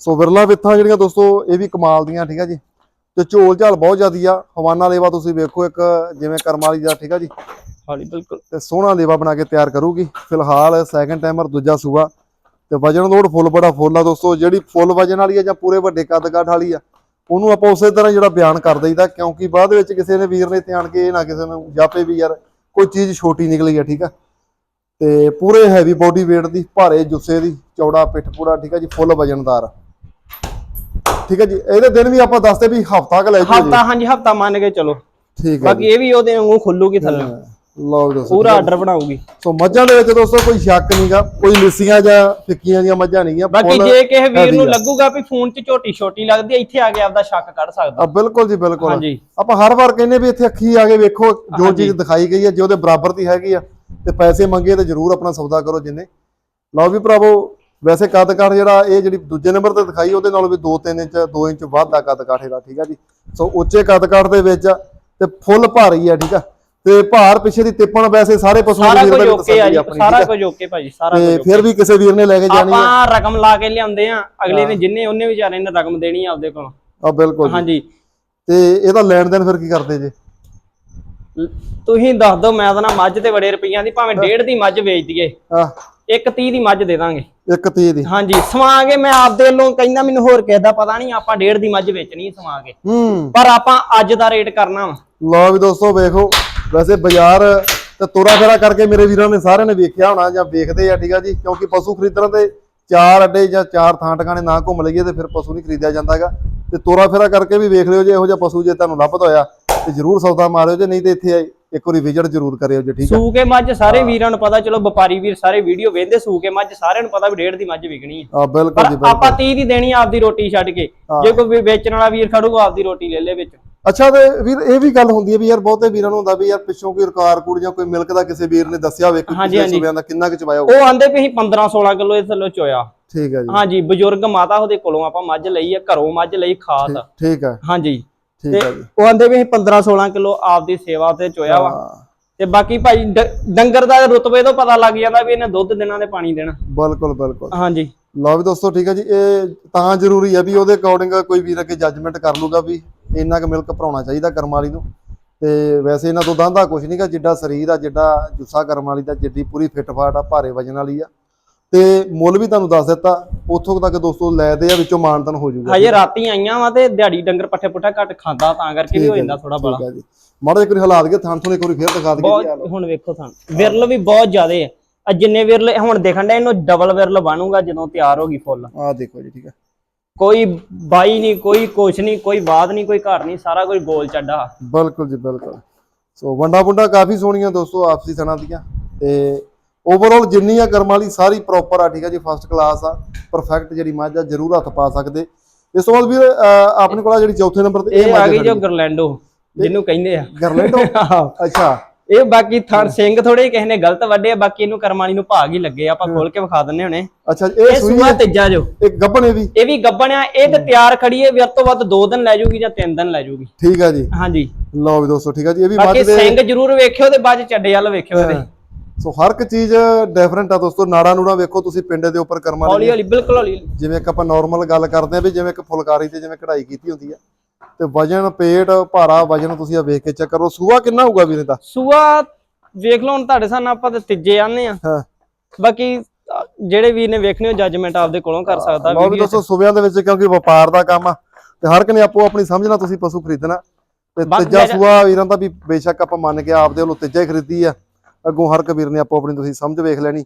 ਸੋ ਵਿਰਲਾ ਵਿੱਥਾਂ ਜਿਹੜੀਆਂ ਦੋਸਤੋ ਇਹ ਵੀ ਕਮਾਲ ਦੀਆਂ ਠੀਕ ਆ ਜੀ। ਤੇ ਝੋਲ ਝਾਲ ਬਹੁਤ ਜ਼ਿਆਦੀ ਆ। ਹਵਾਨਾ ਲੇਵਾ ਤੁਸੀਂ ਵੇਖੋ ਇੱਕ ਜਿਵੇਂ ਕਰਮ ਵਾਲੀ ਦਾ ਠੀਕ ਆ ਜੀ? ਹੌਲੀ ਬਿਲਕੁਲ। ਤੇ ਸੋਹਣਾ ਲੇਵਾ ਬਣਾ ਕੇ ਤਿਆਰ ਕਰੂਗੀ। ਫਿਲਹਾਲ ਸੈਕੰਡ ਟਾਈਮਰ ਦੂਜਾ ਸੂਆ। ਤੇ ਵਜਨ ਲੋਡ ਫੁੱਲ ਬੜਾ ਫੁੱਲ ਆ ਦੋਸਤੋ। ਜਿਹੜੀ ਫੁੱਲ ਵਜਨ ਵਾਲੀ ਆ ਜਾਂ ਪੂਰੇ ਵੱਡੇ ਕੱਦ ਕਾਠ ਵਾਲੀ ਆ ਉਹਨੂੰ ਆਪਾਂ ਉਸੇ ਤਰ੍ਹਾਂ ਜਿਹੜਾ ਬਿਆਨ ਕਰ ਦਈਦਾ ਕਿਉਂਕਿ ਬਾਅਦ ਵਿੱਚ ਕਿਸੇ ਨੇ ਵੀਰ ਨੇ ਧਿਆਨ ਕੇ ਇਹ ਨਾ ਕਿਸੇ ਨੂੰ ਜਾਪੇ ਵੀ ਯਾਰ ਕੋਈ ਚੀਜ਼ ਛੋਟੀ ਨਿਕਲੀ ਆ ਠੀਕ ਆ? ਤੇ ਪੂਰੇ ਹੈਵੀ ਬੋਡੀ weight ਦੀ ਭਾਰੇ ਜੁੱਸੇ ਦੀ ਚੌੜਾ ਪਿੱਠ ਪੂਰਾ ਠੀਕ ਆ ਜੀ? ਫੁੱਲ ਵਜਨਦਾਰ। ਠੀਕ ਆ ਜੀ ਇਹਦੇ ਦਿਨ ਵੀ ਆਪਾਂ ਦੱਸਦੇ ਵੀ ਹਫਤਾ ਕ ਲੈ ਜੂ ਹਫਤਾ ਹਾਂਜੀ ਹਫਤਾ ਮੰਨ ਕੇ ਚਲੋ। ਠੀਕ ਆ ਬਾਕੀ ਇਹ ਵੀ ਉਹਦੇ ਵਾਂਗੂ ਖੁੱਲੂਗੀ ਥੱਲੇ। ਲਓ ਦੋਸਤੋ ਪੂਰਾ ਆਰਡਰ ਬਣਾਊਗੀ। ਸੋ ਮੱਝਾਂ ਦੇ ਵਿੱਚ ਦੋਸਤੋ ਕੋਈ ਸ਼ੱਕ ਨਹੀਂਗਾ ਕੋਈ ਲਿੱਸੀਆਂ ਜਾਂ ਫਿੱਕੀਆਂ ਦੀਆਂ ਮੱਝਾਂ ਨਹੀਂਗੀਆਂ ਬਾਕੀ ਜੇ ਕਿਸੇ ਵੀਰ ਨੂੰ। ਲੱਗੂਗਾ ਵੀ ਫੋਨ 'ਚ ਝੋਟੀ ਛੋਟੀ ਲੱਗਦੀ ਹੈ ਇੱਥੇ ਆ ਕੇ ਆਪਦਾ ਸ਼ੱਕ ਕੱਢ ਸਕਦਾ। ਆ ਬਿਲਕੁਲ ਜੀ ਬਿਲਕੁਲ। ਹਾਂਜੀ। ਆਪਾਂ ਹਰ ਵਾਰ ਕਹਿੰਦੇ ਵੀ ਇੱਥੇ ਅੱਖੀ ਆ ਕੇ ਵੇਖੋ ਜੋ। ਚੀਜ਼ ਦਿਖਾਈ ਗਈ ਹੈ ਜੇ ਉਹਦੇ ਬਰਾਬਰ ਦੀ ਹੈਗੀ ਆ ਤੇ ਪੈਸੇ ਮੰਗੇ ਤੇ ਜਰੂਰ ਆਪਣਾ ਸੌਦਾ ਕਰੋ ਜਿੰਨੇ। ਲਓ ਵੀ ਭਰਾਵੋ ਵੈਸੇ ਕੱਦ ਕਾਠ ਜਿਹੜਾ ਇਹ ਜਿਹੜੀ ਦੂਜੇ ਨੰਬਰ ਤੇ ਦਿਖਾਈ ਉਹਦੇ ਨਾਲੋਂ ਵੀ 2-3 ਇੰਚ 2 ਇੰਚ ਵੱਧ ਦਾ ਕੱਦ ਕਾਠ ਇਹਦਾ ਠੀਕ ਆ ਜੀ? ਸੋ ਉੱਚੇ ਕੱਦ ਕਾਠ ਦੇ ਵਿੱਚ ਤੇ ਫੁੱਲ ਭਾਰੀ ਆ ਠੀਕ ਆ? ਤੇ ਭਾਰ ਪਿੱਛੇ ਦੀ ਤਿੱਪਣ ਵੈਸੇ ਸਾਰੇ ਪਸ਼ੂਆਂ ਦੀ ਵੀਰ ਓਕੇ ਆ ਜੀ ਸਾਰਾ ਕੁਝ ਓਕੇ ਭਾਜੀ ਸਾਰਾ ਤੇ ਕੁਝ ਫਿਰ ਵੀ ਕਿਸੇ ਵੀਰ ਨੇ ਲੈ ਕੇ ਜਾਣੀ ਆ? ਆਪਾਂ ਰਕਮ ਲਾ ਕੇ ਲਿਆਉਂਦੇ ਆ ਅਗਲੇ ਨੇ ਜਿੰਨੇ ਉਹਨੇ ਵਿਚਾਰੇ ਨੇ ਰਕਮ ਦੇਣੀ ਆ ਆਪਦੇ ਕੋਲ। ਆ ਬਿਲਕੁਲ। ਹਾਂਜੀ। ਤੇ ਇਹਦਾ ਲੈਣ ਦੇਣ ਫਿਰ ਕੀ ਕਰਦੇ ਜੇ? ਤੁਸੀਂ ਦੱਸ ਦਿਓ ਮੈਂ ਤਾਂ ਨਾ ਮੱਝ ਤੇ ਬੜੇ ਰੁਪਈਆਂ ਦੀ ਭਾਵੇਂ ਡੇਢ ਦੀ ਮੱਝ ਵੇਚ ਦਈਏ। ਆ ਇੱਕ 30 ਦੀ ਮੱਝ ਦੇ ਦਾਂਗੇ। ਇੱਕ ਤੀਹ ਦੀ। ਹਾਂਜੀ ਸਵਾਂਗੇ ਮੈਂ ਆਪਦੇ ਵੱਲੋਂ ਕਹਿੰਦਾ ਮੈਨੂੰ ਹੋਰ ਕਿਸੇ ਦਾ ਪਤਾ ਨਹੀਂ ਆਪਾਂ ਡੇਢ ਦੀ ਮੱਝ ਵੇਚਣੀ ਸਵਾਂਗੇ ਹੂੰ। ਪਰ ਆਪਾਂ ਅੱਜ ਦਾ ਰੇਟ ਕਰਨਾ ਵਾ। ਲਓ ਵੀ ਦੋਸਤੋ ਵੇਖੋ। ਵੈਸੇ ਬਾਜ਼ਾਰ ਤੇ ਤੋਰਾ ਫੇਰਾ ਕਰਕੇ ਮੇਰੇ ਵੀਰਾਂ ਨੇ ਸਾਰਿਆਂ ਨੇ ਵੇਖਿਆ ਹੋਣਾ ਜਾਂ ਵੇਖਦੇ ਆ ਠੀਕ ਆ ਜੀ? ਕਿਉਂਕਿ ਪਸ਼ੂ ਖਰੀਦਣ ਤੇ ਚਾਰ ਅੱਡੇ ਜਾਂ ਚਾਰ ਥਾਂ ਟਿਕਾਣੇ ਨਾ ਘੁੰਮ ਲਈਏ ਤੇ ਫਿਰ ਪਸ਼ੂ ਨਹੀਂ ਖਰੀਦਿਆ ਜਾਂਦਾਗਾ ਤੇ ਤੋਰਾ ਫੇਰਾ ਕਰਕੇ ਵੀ ਵੇਖ ਲਿਓ ਜੇ ਇਹੋ ਜਿਹਾ ਪਸ਼ੂ ਜੇ ਤੁਹਾਨੂੰ ਲੱਭਦਾ ਹੋਇਆ ਤੇ ਜਰੂਰ ਸੌਦਾ ਮਾਰਿਓ ਜੇ ਨਹੀਂ ਤੇ ਇੱਥੇ ਇੱਕ ਵਾਰੀ ਵਿਜ਼ਿਟ ਜਰੂਰ ਕਰਿਓ ਜੇ ਠੀਕ ਆ? ਸੂ ਕੇ ਮੱਝ ਸਾਰੇ ਵੀਰਾਂ ਨੂੰ ਪਤਾ ਚਲੋ ਵਪਾਰੀ ਵੀਰ ਸਾਰੇ ਵੀਡੀਓ ਵੇਖਦੇ ਸੂ ਕੇ ਮੱਝ ਸਾਰਿਆਂ ਨੂੰ ਪਤਾ ਵੀ ਡੇਢ ਦੀ ਮੱਝ ਵਿਕਣੀ ਹੈ ਆ ਬਿਲਕੁਲ ਜੀ ਬਿਲਕੁਲ। ਆਪਾਂ 30 ਦੀ ਦੇਣੀ ਆ ਆਪਦੀ ਰੋਟੀ ਛੱਡ ਕੇ। ਜੇ ਕੋਈ ਵੀ ਵੇਚਣ ਵਾਲਾ ਵੀਰ ਖੜੂਗਾ ਆਪਦੀ ਰੋਟੀ ਲੈ ਲੈ ਵਿੱਚ। ਅੱਛਾ ਤੇ ਵੀਰ ਇਹ ਵੀ ਗੱਲ ਹੁੰਦੀ ਹੈ ਵੀ ਯਾਰ ਬਹੁਤੇ ਵੀਰਾਂ ਨੂੰ ਹੁੰਦਾ ਵੀ ਯਾਰ ਪਿੱਛੋਂ ਕੋਈ ਰਕਾਰ ਕੂੜ ਜਾਂ ਕੋਈ ਮਿਲਕ ਦਾ ਕਿਸੇ ਵੀਰ ਨੇ ਦੱਸਿਆ ਹੋਵੇ ਕਿ ਹਾਂਜੀ। ਸੂਬਿਆਂ ਦਾ ਕਿੰਨਾ ਕੁ ਚਵਾਇਆ ਹੋਊ ਉਹ ਆਂਦੇ ਵੀ ਅਸੀਂ 15 16 ਕਿਲੋ ਇਸ ਥੱਲੇ ਚੋਇਆ। ਠੀਕ ਹੈ ਜੀ। ਹਾਂਜੀ ਬਜ਼ੁਰਗ ਮਾਤਾ ਉਹਦੇ ਕੋਲੋਂ ਆਪਾਂ ਮੱਝ ਲਈ ਆ ਘਰੋਂ ਮੱਝ ਲਈ ਖਾਸ ਠੀਕ ਹੈ ਹਾਂਜੀ। ਠੀਕ ਹੈ ਜੀ। ਉਹ ਆਂਦੇ ਵੀ ਅਸੀਂ 15 16 ਕਿਲੋ ਆਪਦੀ ਸੇਵਾ ਤੇ ਚੋਇਆ ਵਾ। ਹਾਂ। ਤੇ ਬਾਕੀ ਭਾਈ ਡ- ਡੰਗਰ ਦਾ ਰੁਤਬੇ ਤੋਂ ਪਤਾ ਲੱਗ ਜਾਂਦਾ ਵੀ ਇਹਨੇ ਦੁੱਧ ਦਿਨਾਂ ਦੇ ਪਾਣੀ ਦੇਣਾ। ਬਿਲਕੁਲ ਬਿਲਕੁਲ। ਹਾਂਜੀ। ਲਓ ਵੀ ਦੋਸਤੋ ਠੀਕ ਹੈ ਜੀ ਇਹ ਤਾਂ ਜ਼ਰੂਰੀ ਹੈ ਵੀ ਉਹਦੇ ਅਕੋਰਡਿੰਗ ਕੋਈ ਵੀਰ ਅੱਗੇ ਜੱਜਮੈਂਟ ਕਰ ਲੂਗਾ ਵੀ ਇੰਨਾ ਕੁ ਮਿਲਕ ਭਰਾਉਣਾ ਚਾਹੀਦਾ ਕਰਮ ਵਾਲੀ ਨੂੰ। ਤੇ ਵੈਸੇ ਇਹਨਾਂ ਤੋਂ ਦੰਦਾ ਕੁਝ ਨਹੀਂਗਾ ਜਿੱਡਾ ਸਰੀਰ ਆ ਜਿੱਡਾ ਜੁੱਸਾ ਕਰਮ ਵਾਲੀ ਦਾ ਜਿੱਡੀ ਪੂਰੀ ਫਿੱਟ ਫਾਟ ਆ ਭਾਰੇ ਵਜਨ ਵਾਲੀ ਆ। ਤੇ ਮੁੱਲ ਵੀ ਤੁਹਾਨੂੰ ਦੱਸ ਦਿੱਤਾ ਉੱਥੋਂ ਤੱਕ ਦੋਸਤੋ ਲੈਦੇ ਆ ਵਿੱਚੋਂ ਮਾਨਤਨ ਹੋ ਜਾਊਗਾ। ਹਜੇ ਰਾਤੀ ਆਈਆਂ ਵਾ ਤੇ ਦਿਹਾੜੀ ਡੰਗਰ ਪੱਠੇ ਪੁੱਠਾ ਘੱਟ ਖਾਂਦਾ ਤਾਂ ਕਰਕੇ ਵੀ ਹੋ ਜਾਂਦਾ ਥੋੜਾ ਬੜਾ ਠੀਕ ਹੈ ਜੀ। ਮਾੜਾ ਜਿਹਾ ਕੋਈ ਹਾਲਾਤ ਕੇ ਥਾਂ ਥੋੜੇ ਇੱਕ ਵਾਰੀ ਫੇਰ ਦਿਖਾ ਦਈਏ ਹੁਣ ਵੇਖੋ ਤਾਂ ਵਿਰਲ ਵੀ ਬਹੁਤ ਜ਼ਿਆਦੇ ਆ। ਆ ਜਿੰਨੇ ਵਿਰਲ ਹੁਣ ਦੇਖਣ ਦੇ ਇਹਨੂੰ ਡਬਲ ਵਿਰਲ ਬਣੂਗਾ ਜਦੋਂ ਤਿਆਰ ਹੋ ਗਈ ਫੁੱਲ। ਆ ਦੇਖੋ ਜੀ ਠੀਕ ਹੈ। ਕੋਈ ਬਾਈ ਨਹੀਂ ਕੋਈ ਕੁਛ ਨਹੀਂ ਕੋਈ ਬਾਤ ਨਹੀਂ ਕੋਈ ਘਰ ਨਹੀਂ ਸਾਰਾ ਕੁਝ ਗੋਲ ਚੱਡਾ। ਬਿਲਕੁਲ ਜੀ ਬਿਲਕੁਲ। ਸੋ ਵੰਡਾ ਵੁੰਡਾ ਕਾਫੀ ਸੋਹਣੀਆਂ ਦੋਸਤੋ ਆਪਸੀ ਸਣਾ ਦੀਆਂ। ਤੇ ਓਵਰਆਲ ਜਿੰਨੀ ਆ ਕਰਮ ਵਾਲੀ ਸਾਰੀ ਪ੍ਰੋਪਰ ਆ ਠੀਕ ਆ ਜੀ ਫਸਟ ਕਲਾਸ ਆ ਪਰਫੈਕਟ ਜਿਹੜੀ ਮੱਝ ਆ ਜ਼ਰੂਰ ਹੱਥ ਪਾ ਸਕਦੇ। ਇਸ ਤੋਂ ਬਾਅਦ ਵੀਰ ਆਪਣੇ ਕੋਲ ਜਿਹੜੀ ਚੌਥੇ ਨੰਬਰ ਤੇ ਇਹ ਆ ਗਈ ਜੋ ਗਰਲੈਂਡੋ ਜਿਹਨੂੰ ਕਹਿੰਦੇ ਆ। ਗਰਲੈਂਡੋ। ਅੱਛਾ। ਇਹ ਬਾਕੀ ਥਣ ਸਿੰਘ ਥੋੜੇ ਕਿਸੇ ਨੇ ਗਲਤ ਵੱਡੇ ਆ ਬਾਕੀ ਇਹਨੂੰ ਕਰਮਾਣੀ ਨੂੰ ਭਾਗ ਹੀ ਲੱਗੇ ਆਪਾਂ ਖੋਲ ਕੇ ਵਿਖਾ ਦਿੰਨੇ ਹੁਣੇ। ਅੱਛਾ ਇਹ ਇਹ ਸੂਈ ਸੂਆ ਤੀਜਾ ਜੋ। ਇੱਕ ਗੱਭਣ ਇਹ ਵੀ? ਇਹ ਵੀ ਗੱਬਣ ਆ ਇਹ ਤੇ ਤਿਆਰ ਖੜੀ ਹੈ ਵੀਰ ਤੋਂ ਵੱਧ 2 ਦਿਨ ਲੈ ਜਾਊਗੀ ਜਾਂ 3 ਦਿਨ ਲੈ ਜਾਊਗੀ ਠੀਕ ਆ ਜੀ। ਹਾਂਜੀ। ਲਓ ਵੀ ਦੋਸਤੋ ਠੀਕ ਆ ਜੀ ਇਹ ਵੀ ਬਾਕੀ ਸਿੰਘ ਜ਼ਰੂਰ ਵੇਖਿਓ ਤੇ ਬਾਅਦ ਚ ਚੱਡੇ ਵੱਲ ਵੇਖਿਓ ਇਹਦੇ। ਸੋ ਹਰ ਇੱਕ ਚੀਜ਼ ਡਿਫਰੈਂਟ ਆ ਦੋਸਤੋ ਨਾੜਾ ਨੂੜਾ ਵੇਖੋ ਤੁਸੀਂ ਪਿੰਡੇ ਦੇ ਉੱਪਰ ਕਰਮਾਂ ਹੌਲੀ ਹੌਲੀ ਬਿਲਕੁਲ ਹੌਲੀ। ਜਿਵੇਂ ਕਿ ਆਪਾਂ ਨਾਰਮਲ ਗੱਲ ਕਰਦੇ ਆ ਵੀ ਜਿਵੇਂ ਇੱਕ ਫੁਲਕਾਰੀ ਤੇ ਜਿਵੇਂ ਕਢਾਈ ਕੀਤੀ ਹੁੰਦੀ ਆ। ਤੇ ਵਜਨ ਪੇਟ ਭਾਰਾ ਵਜਨ ਤੁਸੀਂ ਆ ਵੇਖ ਕੇ ਚੈੱਕ ਕਰੋ। ਸੂਆ ਕਿੰਨਾ ਹੋਊਗਾ ਵੀਰੇ ਦਾ? ਸੂਆ ਵੇਖ ਲਓ ਹੁਣ ਤੁਹਾਡੇ ਸਾਹਮਣੇ ਆਪਾਂ ਤੇ ਤੀਜੇ ਆਨੇ ਆ। ਹਾਂ। ਬਾਕੀ ਜਿਹੜੇ ਵੀਰ ਨੇ ਵੇਖਣੀ ਉਹ ਜੱਜਮੈਂਟ ਆਪਦੇ ਕੋਲੋਂ ਕਰ ਸਕਦਾ ਲਓ ਵੀ ਵੀਡੀਓ ਦੋਸਤੋ ਸੂਬਿਆਂ ਦੇ ਵਿੱਚ ਕਿਉਂਕਿ ਵਪਾਰ ਦਾ ਕੰਮ ਆ ਤੇ ਹਰ ਇੱਕ ਨੇ ਆਪੋ ਆਪਣੀ ਸਮਝਣਾ ਤੁਸੀਂ ਪਸ਼ੂ ਖਰੀਦਣਾ। ਤੇ ਤੀਜਾ ਸੂਆ ਵੀਰਾਂ ਦਾ ਵੀ ਬੇਸ਼ੱਕ ਆਪਾਂ ਮੰਨ ਕੇ ਆਪਦੇ ਵੱਲੋਂ ਤੀਜਾ ਹੀ ਖਰੀਦੀ ਆ। ਅੱਗੋਂ ਹਰ ਇੱਕ ਵੀਰ ਨੇ ਆਪੋ ਆਪਣੀ ਤੁਸੀਂ ਸਮਝ ਵੇਖ ਲੈਣੀ।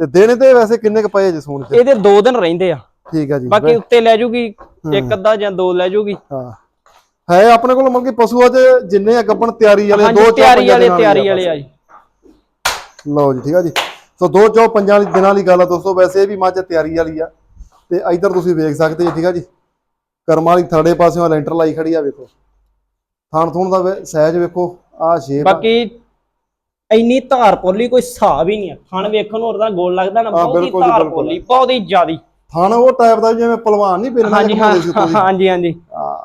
ਤੇ ਦੇਣੇ ਤੇ ਵੈਸੇ ਕਿੰਨੇ ਕ ਪਏ ਜੇ ਸੂਣ ਚ ਇਹਦੇ 2 ਦਿਨ ਰਹਿੰਦੇ ਆ। ਠੀਕ ਆ ਜੀ। ਬਾਕੀ ਉੱਤੇ ਲੈ ਜੂਗੀ ਇੱਕ ਅੱਧਾ ਜਾਂ ਦੋ ਲੈ ਜੂਗੀ। ਹਾਂ। ਹੈ ਆਪਣੇ ਕੋਲ ਮਤਲਬ ਕਿ ਪਸ਼ੂਆਂ 'ਚ ਜਿੰਨੇ ਆ ਗੱਬਣ ਤਿਆਰੀ ਵਾਲੇ ਦੋ ਤਿਆਰੀ ਵਾਲੇ ਦਿਨਾਂ ਤਿਆਰੀ ਵਾਲੀ ਆ ਜੀ। ਲਓ ਜੀ ਠੀਕ ਆ ਜੀ। ਸੋ ਦੋ ਚੌ ਪੰਜਾਂ ਵਾਲੀ ਦਿਨਾਂ ਵਾਲੀ ਗੱਲ ਆ ਦੋਸਤੋ ਵੈਸੇ ਇਹ ਵੀ ਮੱਝ ਤਿਆਰੀ ਵਾਲੀ ਆ। ਤੇ ਇਧਰ ਤੁਸੀਂ ਵੇਖ ਸਕਦੇ ਜੀ ਠੀਕ ਆ ਜੀ। ਕਰਮ ਵਾਲੀ ਥੜੇ ਪਾਸਿਓਂ ਲੈਂਟਰ ਲਾਈ ਖੜੀ ਆ ਵੇਖੋ। ਥਾਣ ਥੂਣ ਦਾ ਸਾਈਜ਼ ਵੇਖੋ ਆ। ਸ਼ੇਪ ਬਾਕੀ ਇੰਨੀ ਧਾਰ ਪੋਲੀ ਕੋਈ ਹਿਸਾਬ ਹੀ ਨਹੀਂ ਆ। ਖਾਣ ਵੇਖਣ ਨੂੰ ਉਹਦਾ ਗੋਲ ਲੱਗਦਾ ਨਾ ਬਹੁਤ ਹੀ ਧਾਰ। ਪੋਲੀ ਬਹੁਤ ਹੀ ਜ਼ਿਆਦੀ। ਥਾਣ ਉਹ ਟਾਈਪ ਦਾ ਜਿਵੇਂ ਪਹਿਲਵਾਨ ਨਹੀਂ ਪੇਰਨਾ ਹਾਂਜੀ ਹਾਂ ਹਾਂਜੀ ਹਾਂਜੀ।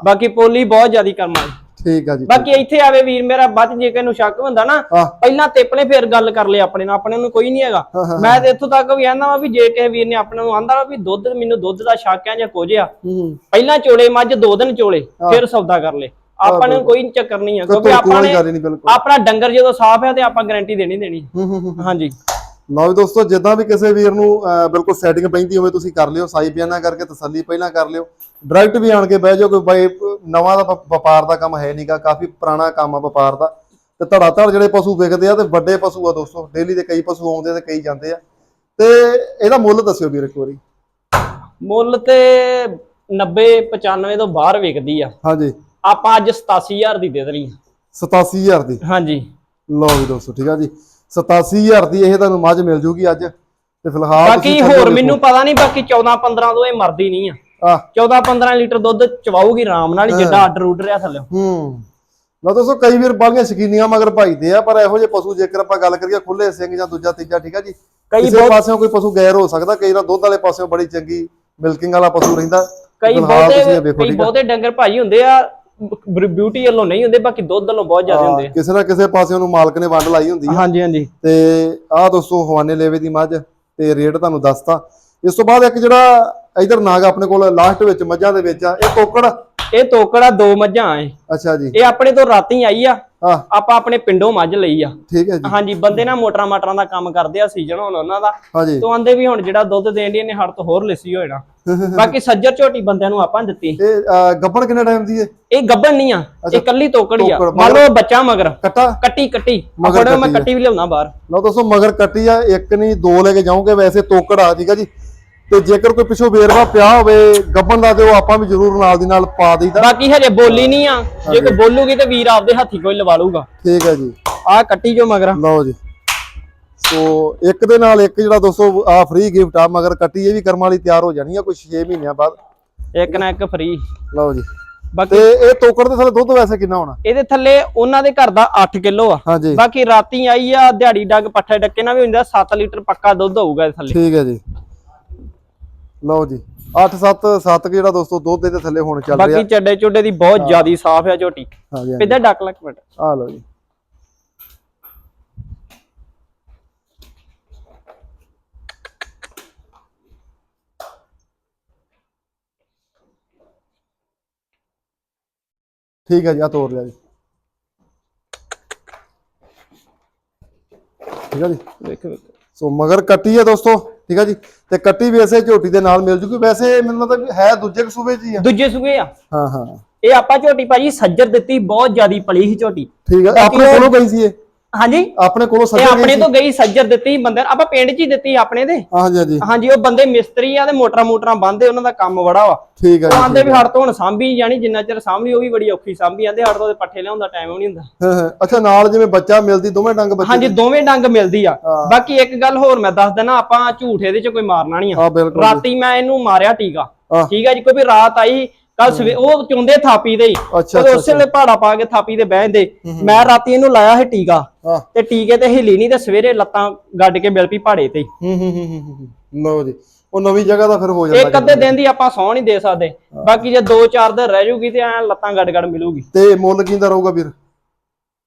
ਬਾਕੀ ਪੋਲੀ ਬਹੁਤ ਜ਼ਿਆਦੀ ਕਰਮਾ ਠੀਕ ਆ ਜੀ ਬਾਕੀ ਇੱਥੇ ਆਵੇ ਵੀਰ ਮੇਰਾ ਬੱਚ ਜੇ ਕਿਸੇ ਨੂੰ ਸ਼ੱਕ ਹੁੰਦਾ ਨਾ ਪਹਿਲਾਂ ਤੇਪਲੇ ਫੇਰ ਗੱਲ ਕਰ ਲਿਆ ਆਪਣੇ ਨਾਲ ਆਪਣੇ ਨੂੰ ਕੋਈ ਨਹੀਂ ਹੈਗਾ। ਮੈਂ ਤੇ ਇੱਥੋਂ ਤੱਕ ਵੀ ਆਂਦਾ ਵਾ ਵੀ ਜੇ ਕਿਸੇ ਵੀਰ ਨੇ ਆਪਣੇ ਨੂੰ ਆਂਦਾ ਵਾ ਦੁੱਧ ਮੈਨੂੰ ਦੁੱਧ ਦਾ ਸ਼ੱਕ ਆ ਜਾਂ ਕੁਝ ਆ ਪਹਿਲਾਂ ਚੋਲੇ ਮੱਝ ਦੋ ਦਿਨ ਚੋਲੇ ਫਿਰ ਸੌਦਾ ਕਰ ਲੇ। ਆਪਾਂ ਨੂੰ ਕੋਈ ਚੱਕਰ ਨਹੀਂ ਆ ਕਿਉਂਕਿ ਆਪਾਂ ਨੇ ਆਪਣਾ ਡੰਗਰ ਜਦੋਂ ਸਾਫ਼ ਹੈ ਤੇ ਆਪਾਂ ਗਾਰੰਟੀ ਦੇਣੀ ਦੇਣੀ। ਹਾਂਜੀ। ਲਓ ਵੀ ਦੋਸਤੋ ਜਿੱਦਾਂ ਵੀ ਕਿਸੇ ਵੀਰ ਨੂੰ ਬਿਲਕੁਲ ਸੈਟਿੰਗ ਪੈਂਦੀ ਹੋਵੇ ਤੁਸੀਂ ਕਰ ਲਿਓ ਸਾਈ ਬਿਆਨਾ ਕਰਕੇ ਤਸੱਲੀ ਪਹਿਲਾਂ ਕਰ ਲਿਓ। ਡਾਇਰੈਕਟ ਵੀ ਆਣ ਕੇ ਬਹਿ ਜਾਓ ਕੋਈ ਬਾਈ ਨਵਾਂ ਦਾ ਵਪ- ਵਪਾਰ ਦਾ ਕੰਮ ਹੈ ਨਹੀਂਗਾ ਕਾਫੀ ਪੁਰਾਣਾ ਕੰਮ ਆ ਵਪਾਰ ਦਾ। ਤੇ ਧੜਾ ਧੜ ਜਿਹੜੇ ਪਸ਼ੂ ਵਿਕਦੇ ਆ ਤੇ ਵੱਡੇ ਪਸ਼ੂ ਆ ਦੋਸਤੋ ਡੇਲੀ ਦੇ ਕਈ ਪਸ਼ੂ ਆਉਂਦੇ ਆ ਤੇ ਕਈ ਜਾਂਦੇ ਆ। ਤੇ ਇਹਦਾ ਮੁੱਲ ਦੱਸਿਓ ਵੀਰ ਇੱਕ ਵਾਰੀ। ਮੁੱਲ ਤੇ 90 95 ਤੋਂ ਬਾਹਰ ਵਿਕਦੀ ਆ। ਹਾਂਜੀ। ਆਪਾਂ ਅੱਜ 87000 ਦੀ ਦੇ ਦੇਣੀ 87000 ਦੀ? ਹਾਂਜੀ। ਲਓ ਵੀ ਦੋਸਤੋ ਠੀਕ ਆ ਜੀ। 87000 ਦੀ ਇਹ ਤੁਹਾਨੂੰ ਮੱਝ ਮਿਲ ਜੂਗੀ ਅੱਜ। ਤੇ ਫਿਲਹਾਲ ਬਾਕੀ ਹੋਰ। ਮੈਨੂੰ ਪਤਾ ਨਹੀਂ ਬਾਕੀ 14 15 ਤੋਂ ਇਹ ਮਰਦੀ ਨਹੀਂ ਆ। ਆਹ। 14 15 ਲੀਟਰ ਦੁੱਧ ਚਵਾਊਗੀ ਆਰਾਮ ਨਾਲ ਜਿੱਦਾਂ ਆਰਡਰ ਉਡ ਰਿਹਾ ਥੱਲੇ। ਹੂੰ। ਲਓ ਦੋਸਤੋ ਕਈ ਵੀਰ ਬਾਲੀਆਂ ਸ਼ਕੀਨੀਆਂ ਮਗਰ ਭਾਈਦੇ ਆ ਪਰ ਇਹੋ ਜਿਹੇ ਪਸ਼ੂ ਜੇਕਰ ਆਪਾਂ ਗੱਲ ਕਰੀਏ ਖੁੱਲੇ ਸਿੰਘ ਜਾਂ ਦੂਜਾ ਤੀਜਾ ਠੀਕ ਆ ਜੀ ਕਈ ਪਾਸਿਓਂ ਕੋਈ ਪਸ਼ੂ ਗੈਰ ਹੋ ਸਕਦਾ ਕਈ ਵਾਰ ਦੁੱਧ ਵਾਲੇ ਪਾਸਿਓਂ ਬੜੀ ਚੰਗੀ ਮਿਲਕਿੰਗ ਵਾਲਾ ਪਸ਼ੂ ਰਹਿੰਦਾ। ਕਈ ਬਹੁਤੇ ਕਈ ਬਹੁਤੇ ਡੰਗਰ ਭਾਈ ਹੁੰਦੇ ਆ ਬਿਊਟੀ ਵੱਲੋਂ ਨਹੀਂ ਹੁੰਦੇ ਬਾਕੀ ਦੁੱਧ ਵੱਲੋਂ ਬਹੁਤ ਜ਼ਿਆਦਾ ਹੁੰਦੇ ਆ। ਕਿਸੇ ਨਾ ਕਿਸੇ ਪਾਸਿਓਂ ਨੂੰ ਮਾਲਕ ਨੇ ਵੰਡ ਲਾਈ ਹੁੰਦੀ ਆ। ਹਾਂਜੀ ਹਾਂਜੀ। ਤੇ ਆਹ ਦੋਸਤੋ ਹਵਾਨੇ ਲੇਵੇ ਦੀ ਮੱਝ ਤੇ ਰੇਟ ਤੁਹਾਨੂੰ ਦੱਸਤਾ। ਇਸ ਤੋਂ ਬਾਅਦ ਇੱਕ ਜਿਹੜਾ ਇਧਰ ਨਾਗ ਆਪਣੇ ਕੋਲ ਲਾਸਟ ਵਿੱਚ ਮੱਝਾਂ ਦੇ ਵਿੱਚ ਆ ਇਹ ਕੋਕੜ ਇਹ ਤੋਕੜਾ ਦੋ ਮੱਝਾਂ ਐ ਅੱਛਾ ਜੀ। ਇਹ ਆਪਣੇ ਤੋਂ ਰਾਤੀ ਆਈ ਆ। ਆਪਾਂ ਆਪਣੇ ਪਿੰਡੋਂ ਮੱਝ ਲਈ ਆ। ਠੀਕ ਹੈ ਜੀ। ਹਾਂਜੀ ਬੰਦੇ ਨਾ ਮੋਟਰਾਂ ਮਾਟਰਾਂ ਦਾ ਕੰਮ ਕਰਦੇ ਆ ਸੀਜ਼ਨ ਹੁਣ ਉਹਨਾਂ ਦਾ। ਤੋਂ ਆਂਦੇ ਵੀ ਹੁਣ ਜਿਹੜਾ ਦੁੱਧ ਦੇਣ ਦੀ ਨੇ ਹੜ ਤੋਂ ਹੋਰ ਲਿੱਸੀ ਹੋ ਜਾਣਾ ਬਾਕੀ ਸੱਜਰ ਝੋਟੀ ਬੰਦਿਆਂ ਨੂੰ ਆਪਾਂ ਦਿੱਤੀ। ਇਹ ਗੱਭਣ ਕਿੰਨੇ ਟਾਈਮ ਦੀ ਹੈ ਇਹ ਗੱਬਨ ਨਹੀਂ ਆ ਇਹ ਕੱਲੀ ਤੋਕੜੀ ਆ। ਮੰਨ ਲਓ ਬੱਚਾ ਮਗਰ। ਕੱਟਾ? ਕੱਟੀ ਕੱਟੀ। ਮਗਰ ਮੈਂ ਕੱਟੀ ਆ। ਵੀ ਲਿਆਉਣਾ ਬਾਹਰ। ਲਓ ਦੋਸਤੋ ਮਗਰ ਕੱਟੀ ਆ ਇੱਕ ਨਹੀਂ ਦੋ ਲੈ ਕੇ ਜਾਓਗੇ ਵੈਸੇ ਤੋਕੜ ਆ ਠੀਕ ਆ ਜੀ। ਤੇ ਜੇਕਰ ਕੋਈ ਪਿੱਛੋਂ ਵੇਰਵਾ ਪਿਆ ਹੋਵੇ ਗੱਬਣ ਦਾ ਤੇ ਉਹ ਆਪਾਂ ਵੀ ਜ਼ਰੂਰ ਨਾਲ ਦੀ ਨਾਲ ਪਾ ਦਈਦਾ। ਬਾਕੀ ਹਜੇ ਬੋਲੀ ਨਹੀਂ ਆ। ਜੇ ਕੋਈ ਬੋਲੂਗੀ ਤੇ ਵੀਰ ਆਪਦੇ ਹੱਥੀ ਕੋਈ ਲਵਾ ਲੂਗਾ ਠੀਕ ਹੈ ਜੀ। ਆ ਕੱਟੀ ਜੋ ਮਗਰ। ਲਓ ਜੀ। ਸੋ ਇੱਕ ਦੇ ਨਾਲ ਇੱਕ ਜਿਹੜਾ ਦੋਸਤੋ ਆ ਫ੍ਰੀ ਗਿਫਟ ਆ ਮਗਰ ਕੱਟੀ ਇਹ ਵੀ ਕਰਮ ਵਾਲੀ ਤਿਆਰ ਹੋ ਜਾਣੀ ਆ ਕੋਈ 6 ਮਹੀਨਿਆਂ ਬਾਅਦ। ਇੱਕ ਨਾ ਇੱਕ ਫਰੀ ਲਓ ਜੀ। ਬਾਕੀ ਤੇ ਇਹ ਤੋਕੜ ਦੇ ਥੱਲੇ ਦੁੱਧ ਵੈਸੇ ਕਿੰਨਾ ਹੋਣਾ? ਇਹਦੇ ਥੱਲੇ ਉਹਨਾਂ ਦੇ ਘਰ ਦਾ 8 ਕਿਲੋ ਆ। ਹਾਂਜੀ। ਬਾਕੀ ਰਾਤੀ ਆਈ ਆ ਦਿਹਾੜੀ ਡੱਗ ਪੱਠੇ ਡੱਕੇ ਨਾਲ ਵੀ ਹੁੰਦਾ 7 ਲੀਟਰ ਪੱਕਾ ਦੁੱਧ ਹੋਊਗਾ ਇਹਦੇ ਥੱਲੇ। ਠੀਕ ਹੈ ਜੀ। ਲਓ ਜੀ 8 7 7 ਜਿਹੜਾ ਦੋਸਤੋ ਦੁੱਧ ਦੇ ਥੱਲੇ ਹੁਣ ਚੱਲ ਰਿਹਾ ਬਾਕੀ ਚੱਡੇ ਚੁੱਡੇ ਦੀ ਬਹੁਤ ਜ਼ਿਆਦੀ ਸਾਫ਼ ਆ ਝੋਟੀ। ਇੱਧਰ ਡੱਕ ਲੱਕ ਮਿੰਟ। ਆ ਲਓ ਜੀ। ਠੀਕ ਹੈ ਜੀ ਆ ਤੋੜ ਲਿਆ ਜੀ। ਠੀਕ ਹੈ ਜੀ। ਸੋ ਮਗਰ ਕੱਟੀ ਹੈ ਦੋਸਤੋ ਠੀਕ ਹੈ ਜੀ। ਤੇ ਕੱਟੀ ਵੀ ਇਸੇ ਝੋਟੀ ਦੇ ਨਾਲ ਮਿਲ ਜੂਗੀ। ਵੈਸੇ ਮੈਨੂੰ ਮਤਲਬ ਹੈ ਦੂਜੇ ਚ ਹੀ ਆ। ਦੂਜੇ ਸੂਏ ਆ। ਹਾਂ ਹਾਂ। ਇਹ ਆਪਾਂ ਝੋਟੀ ਭਾਜੀ ਸੱਜਰ ਦਿੱਤੀ ਬਹੁਤ ਜ਼ਿਆਦੀ ਪਲੀ ਸੀ ਝੋਟੀ। ਠੀਕ ਹੈ ਆਪਣੇ ਕੋਲੋਂ ਗਈ ਸੀ ਇਹ? ਹਾਂਜੀ। ਆਪਣੇ ਕੋਲੋਂ ਇਹ ਸੱਜਰ ਆਪਣੇ ਤੋਂ ਗਈ ਸੱਜਰ ਦਿੱਤੀ ਬੰਦੇ ਆਪਾਂ ਪਿੰਡ 'ਚ ਹੀ ਦਿੱਤੀ ਆਪਣੇ ਦੇ। ਹਾਂਜੀ ਹਾਂਜੀ। ਹਾਂਜੀ ਉਹ ਬੰਦੇ ਮਿਸਤਰੀ ਆ ਤੇ ਮੋਟਰਾਂ ਮੋਟਰਾਂ ਬੰਦੇ ਉਹਨਾਂ ਦਾ ਕੰਮ ਬੜਾ ਵਾ। ਠੀਕ ਹੈ ਉਹ ਜੀ ਆਂਦੇ ਵੀ ਹੜ ਤੋਂ ਹੁਣ ਸਾਂਭੀ ਜਾਣੀ ਜਿੰਨਾ ਚਿਰ ਸਾਂਭੀ ਉਹ ਵੀ ਬੜੀ ਔਖੀ ਸਾਂਭੀ ਆਂਦੇ ਹੜ ਤੋਂ ਉਹਦੇ ਪੱਠੇ ਲਿਆਉਂਦਾ ਟਾਈਮ ਨਹੀਂ ਹੁੰਦਾ। ਹਾਂ, ਹਾਂ। ਅੱਛਾ ਨਾਲ ਜਿਵੇਂ ਬੱਚਾ ਮਿਲਦੀ ਦੋਵੇਂ ਡੰਗ ਬੱਚੇ ਹਾਂਜੀ ਦੋਵੇਂ ਡੰਗ ਮਿਲਦੀ ਆ। ਹਾਂ। ਬਾਕੀ ਇੱਕ ਗੱਲ ਹੋਰ ਮੈਂ ਦੱਸ ਦਿੰਦਾ ਆਪਾਂ ਝੂਠ ਇਹਦੇ 'ਚ ਕੋਈ ਮਾਰਨਾ ਨਹੀਂ ਆ। ਹਾਂ ਬਿਲਕੁਲ ਜੀ। ਰਾਤੀ ਮੈਂ ਇਹਨੂੰ ਮਾਰਿਆ ਟੀਕਾ। ਹਾਂ। ਠੀਕ ਹੈ ਜੀ ਕੋਈ ਵੀ ਰਾਤ ਆਈ ਕੱਲ ਸਵੇ ਉਹ ਚੁੰਦੇ ਥਾਪੀ ਦੇ ਹੀ। ਉਹ ਉਸੇ ਵੇਲੇ ਪਹਾੜਾ ਪਾ ਕੇ ਥਾਪੀ ਤੇ ਬਹਿੰਦੇ ਮੈਂ ਰਾਤੀ ਇਹਨੂੰ ਲਾਇਆ ਸੀ ਟੀਕਾ। ਤੇ ਟੀਕੇ ਤੇ ਹਿੱਲੀ ਨਹੀਂ ਤੇ ਸਵੇਰੇ ਲੱਤਾਂ ਗੱਡ ਕੇ ਮਿਲ ਪਈ ਪਹਾੜੇ ਤੇ ਹੀ। ਹੂੰ ਹੂੰ ਲਓ ਜੀ। ਉਹ ਨਵੀਂ ਜਗ੍ਹਾ ਦਾ ਫਿਰ ਹੋ ਜਾਂਦਾ ਇੱਕ ਅੱਧੇ ਦਿਨ ਦੀ ਆਪਾਂ ਸੌ ਨਹੀਂ ਦੇ ਸਕਦੇ। ਬਾਕੀ ਜੇ 2-4 ਦਿਨ ਰਹਿ ਜੂਗੀ ਤੇ ਐ ਲੱਤਾਂ ਗੱਡ ਗੱਡ ਮਿਲੂਗੀ। ਤੇ ਮੁੱਲ ਕਿੰਦਾ ਰਹੂਗਾ ਵੀਰ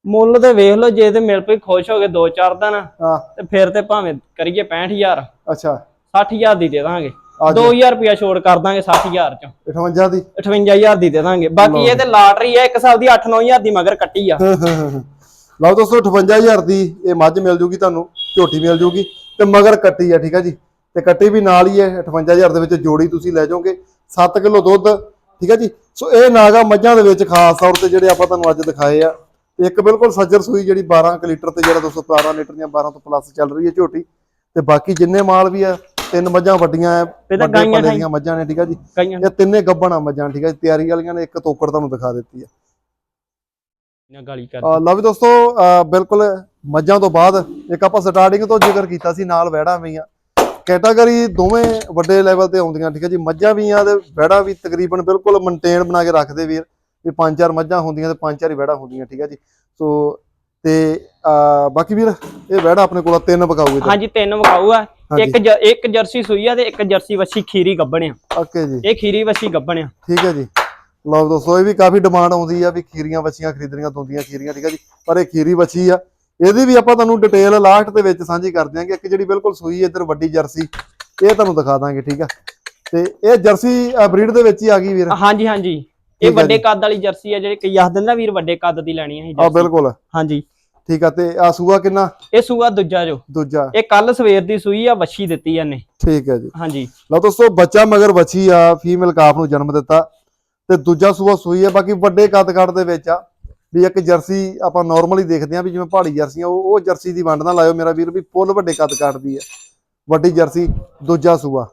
ਮੁੱਲ ਤੇ ਵੇਖ ਲਓ ਜੇ ਤੇ ਮਿਲ ਪਈ ਖੁਸ਼ ਹੋ ਕੇ 2-4 ਦਿਨ ਤੇ ਫਿਰ ਤੇ ਭਾਵੇਂ ਕਰੀਏ 65000 ਅੱਛਾ। 60000 ਦੀ ਦੇ ਦਾਂਗੇ? 2000 ਰੁਪਿਆ ਛੋੜ ਕਰ ਦਾਂਗੇ 60000 ਚੋਂ। 58 ਦੀ। 58000 ਦੀ ਦੇ ਦਾਂਗੇ। ਬਾਕੀ ਇਹ ਤੇ ਲਾਟਰੀ ਹੈ ਇੱਕ ਸਾਲ ਦੀ 8-9000 ਦੀ ਮਗਰ ਕੱਟੀ ਆ। ਲਓ ਦੋਸਤੋ 58000 ਦੀ ਇਹ ਮੱਝ ਮਿਲ ਜੂਗੀ ਤੁਹਾਨੂੰ ਝੋਟੀ ਮਿਲ ਜੂਗੀ ਤੇ ਮਗਰ ਕੱਟੀ ਆ ਠੀਕ ਆ ਜੀ? ਤੇ ਕੱਟੀ ਵੀ ਨਾਲ ਹੀ ਹੈ 58000 ਦੇ ਵਿੱਚ ਜੋੜੀ ਤੁਸੀਂ ਲੈ ਜਾਓਗੇ 7 ਕਿਲੋ ਦੁੱਧ ਠੀਕ ਆ ਜੀ? ਸੋ ਇਹ ਨਾਗਾ ਮੱਝਾਂ ਦੇ ਵਿੱਚ ਖਾਸ ਤੌਰ ਤੇ ਜਿਹੜੇ ਆਪਾਂ ਤੁਹਾਨੂੰ ਅੱਜ ਦਿਖਾਏ ਆ ਤੇ ਇੱਕ ਬਿਲਕੁਲ ਸੱਜਰ ਸੂਈ ਜਿਹੜੀ 12 ਕੁ ਲੀਟਰ ਤੇ ਜਿਹੜਾ 217 ਲੀਟਰ ਦੀਆਂ 12 ਤੋਂ ਪਲੱਸ ਚੱਲ ਰਹੀ ਹੈ ਝੋਟੀ ਤੇ ਬਾਕੀ ਜਿੰਨੇ ਮਾਲ ਵੀ ਆ ਤਿੰਨ ਮੱਝਾਂ ਵੱਡੀਆਂ ਆ ਇਹ ਤਾਂ ਵੱਡੇ ਗਾਈਆਂ ਪੱਲੇ ਦੀਆਂ ਮੱਝਾਂ ਨੇ ਠੀਕ ਆ ਜੀ? ਇਹ ਤਿੰਨੇ ਗੱਬਣਾ ਮੱਝਾਂ ਠੀਕ ਆ ਜੀ? ਤਿਆਰੀ ਵਾਲੀਆਂ ਨੇ ਇੱਕ ਤੋਕੜ ਤੁਹਾਨੂੰ ਦਿਖਾ ਦਿੱਤੀ ਆ। ਨੇ ਗਾਲੀ ਕਰ ਅਹ ਲਓ ਵੀ ਦੋਸਤੋ ਅਹ ਬਿਲਕੁਲ ਮੱਝਾਂ ਤੋਂ ਬਾਅਦ ਇੱਕ ਆਪਾਂ ਸਟਾਰਟਿੰਗ ਤੋਂ ਜ਼ਿਕਰ ਕੀਤਾ ਸੀ ਨਾਲ ਵਹਿੜਾਂ ਵੀ ਆ। ਕੈਟਾਗਰੀ ਦੋਵੇਂ ਵੱਡੇ ਲੈਵਲ ਤੇ ਆਉਂਦੀਆਂ ਠੀਕ ਹੈ ਜੀ? ਮੱਝਾਂ ਵੀ ਆ ਤੇ ਵਹਿੜਾਂ ਵੀ ਤਕਰੀਬਨ ਬਿਲਕੁਲ ਮੇਨਟੇਨ ਬਣਾ ਕੇ ਰੱਖਦੇ ਵੀਰ। ਵੀ ਪੰਜ ਚਾਰ ਮੱਝਾਂ ਹੁੰਦੀਆਂ ਤੇ ਪੰਜ ਚਾਰ ਹੀ ਵਹਿੜਾਂ ਹੁੰਦੀਆਂ ਠੀਕ ਹੈ ਜੀ? ਸੋ ਤੇ ਅਹ ਬਾਕੀ ਵੀਰ ਇਹ ਵਹਿੜਾ ਆਪਣੇ ਕੋਲ ਤਿੰਨ ਬਕਾਊਗੇ ਤੇ ਹਾਂਜੀ ਤਿੰਨ ਵਿਕਾਊ ਆ। ਇੱਕ ਜ- ਇੱਕ ਜਰਸੀ ਸੂਈ ਆ ਤੇ ਇੱਕ ਜਰਸੀ ਵੱਛੀ ਖੀਰੀ ਗੱਬਣਿਆ। ਓਕੇ ਜੀ। ਇਹ ਖੀਰੀ ਵੱਛੀ ਗੱਬਣਿਆ। ਠੀਕ ਹੈ ਜੀ। ਲਓ ਦੋਸਤੋ ਇਹ ਵੀ ਕਾਫੀ ਡਿਮਾਂਡ ਆਉਂਦੀ ਆ ਵੀ ਖੀਰੀਆਂ ਬੱਚੀਆਂ ਖਰੀਦਣੀਆਂ ਤੁੰਦੀਆਂ ਖੀਰੀਆਂ ਠੀਕ ਹੈ ਜੀ। ਪਰ ਇਹ ਖੀਰੀ ਬੱਚੀ ਆ। ਇਹਦੀ ਵੀ ਆਪਾਂ ਤੁਹਾਨੂੰ ਡਿਟੇਲ ਲਾਸਟ ਦੇ ਵਿੱਚ ਸਾਂਝੀ ਕਰ ਦਿਆਂਗੇ। ਇੱਕ ਜਿਹੜੀ ਬਿਲਕੁਲ ਸੂਈ ਇੱਧਰ ਵੱਡੀ ਜਰਸੀ ਇਹ ਤੁਹਾਨੂੰ ਦਿਖਾ ਦਾਂਗੇ ਠੀਕ ਆ। ਤੇ ਇਹ ਜਰਸੀ ਬਰੀਡ ਦੇ ਵਿੱਚ ਹੀ ਆ ਗਈ ਵੀਰ? ਹਾਂਜੀ ਹਾਂਜੀ। ਠੀਕ ਇਹ ਆ ਵੱਡੇ। ਕੱਦ ਵਾਲੀ ਜਰਸੀ ਆ ਜਿਹੜੇ ਕਈ ਆਖ ਦਿੰਦਾ ਵੀਰ ਵੱਡੇ ਕੱਦ ਦੀ ਲੈਣੀ ਆ ਆ ਜਰਸੀ। ਬਿਲਕੁਲ। ਹਾਂਜੀ। ਠੀਕ ਆ ਤੇ ਆ ਸੂਆ ਕਿੰਨਾ? ਇਹ ਸੂਆ ਦੂਜਾ ਜੋ। ਦੂਜਾ। ਇਹ ਕੱਲ ਸਵੇਰ ਦੀ ਸੂਈ ਆ ਵੱਛੀ ਦਿੱਤੀ ਇਹਨੇ। ਠੀਕ ਹੈ ਜੀ। ਹਾਂਜੀ। ਲਓ ਦੋਸਤੋ ਬੱਚਾ ਮਗਰ ਬੱਚੀ ਆ ਫੀਮੇਲ ਕਾਫ ਨੂੰ ਜਨਮ ਦਿੱਤਾ। ਤੇ ਦੂਜਾ ਸੂਆ ਸੂਈ ਆ ਬਾਕੀ ਵੱਡੇ ਕੱਦ ਕੱਦ ਦੇ ਵਿੱਚ ਆ। ਵੀ ਇੱਕ ਜਰਸੀ ਆਪਾਂ ਨਾਰਮਲੀ ਦੇਖਦੇ ਆ ਵੀ ਜਿਵੇਂ ਪਹਾੜੀ ਜਰਸੀਆਂ ਉਹ ਉਹ ਜਰਸੀ ਦੀ ਵੰਡ ਨਾ ਲਾਇਓ ਮੇਰਾ ਵੀਰ ਵੀ ਫੁੱਲ ਵੱਡੇ ਕੱਦ ਕੱਦ ਦੀ ਆ। ਵੱਡੀ ਜਰਸੀ ਦੂਜਾ ਸੂਆ।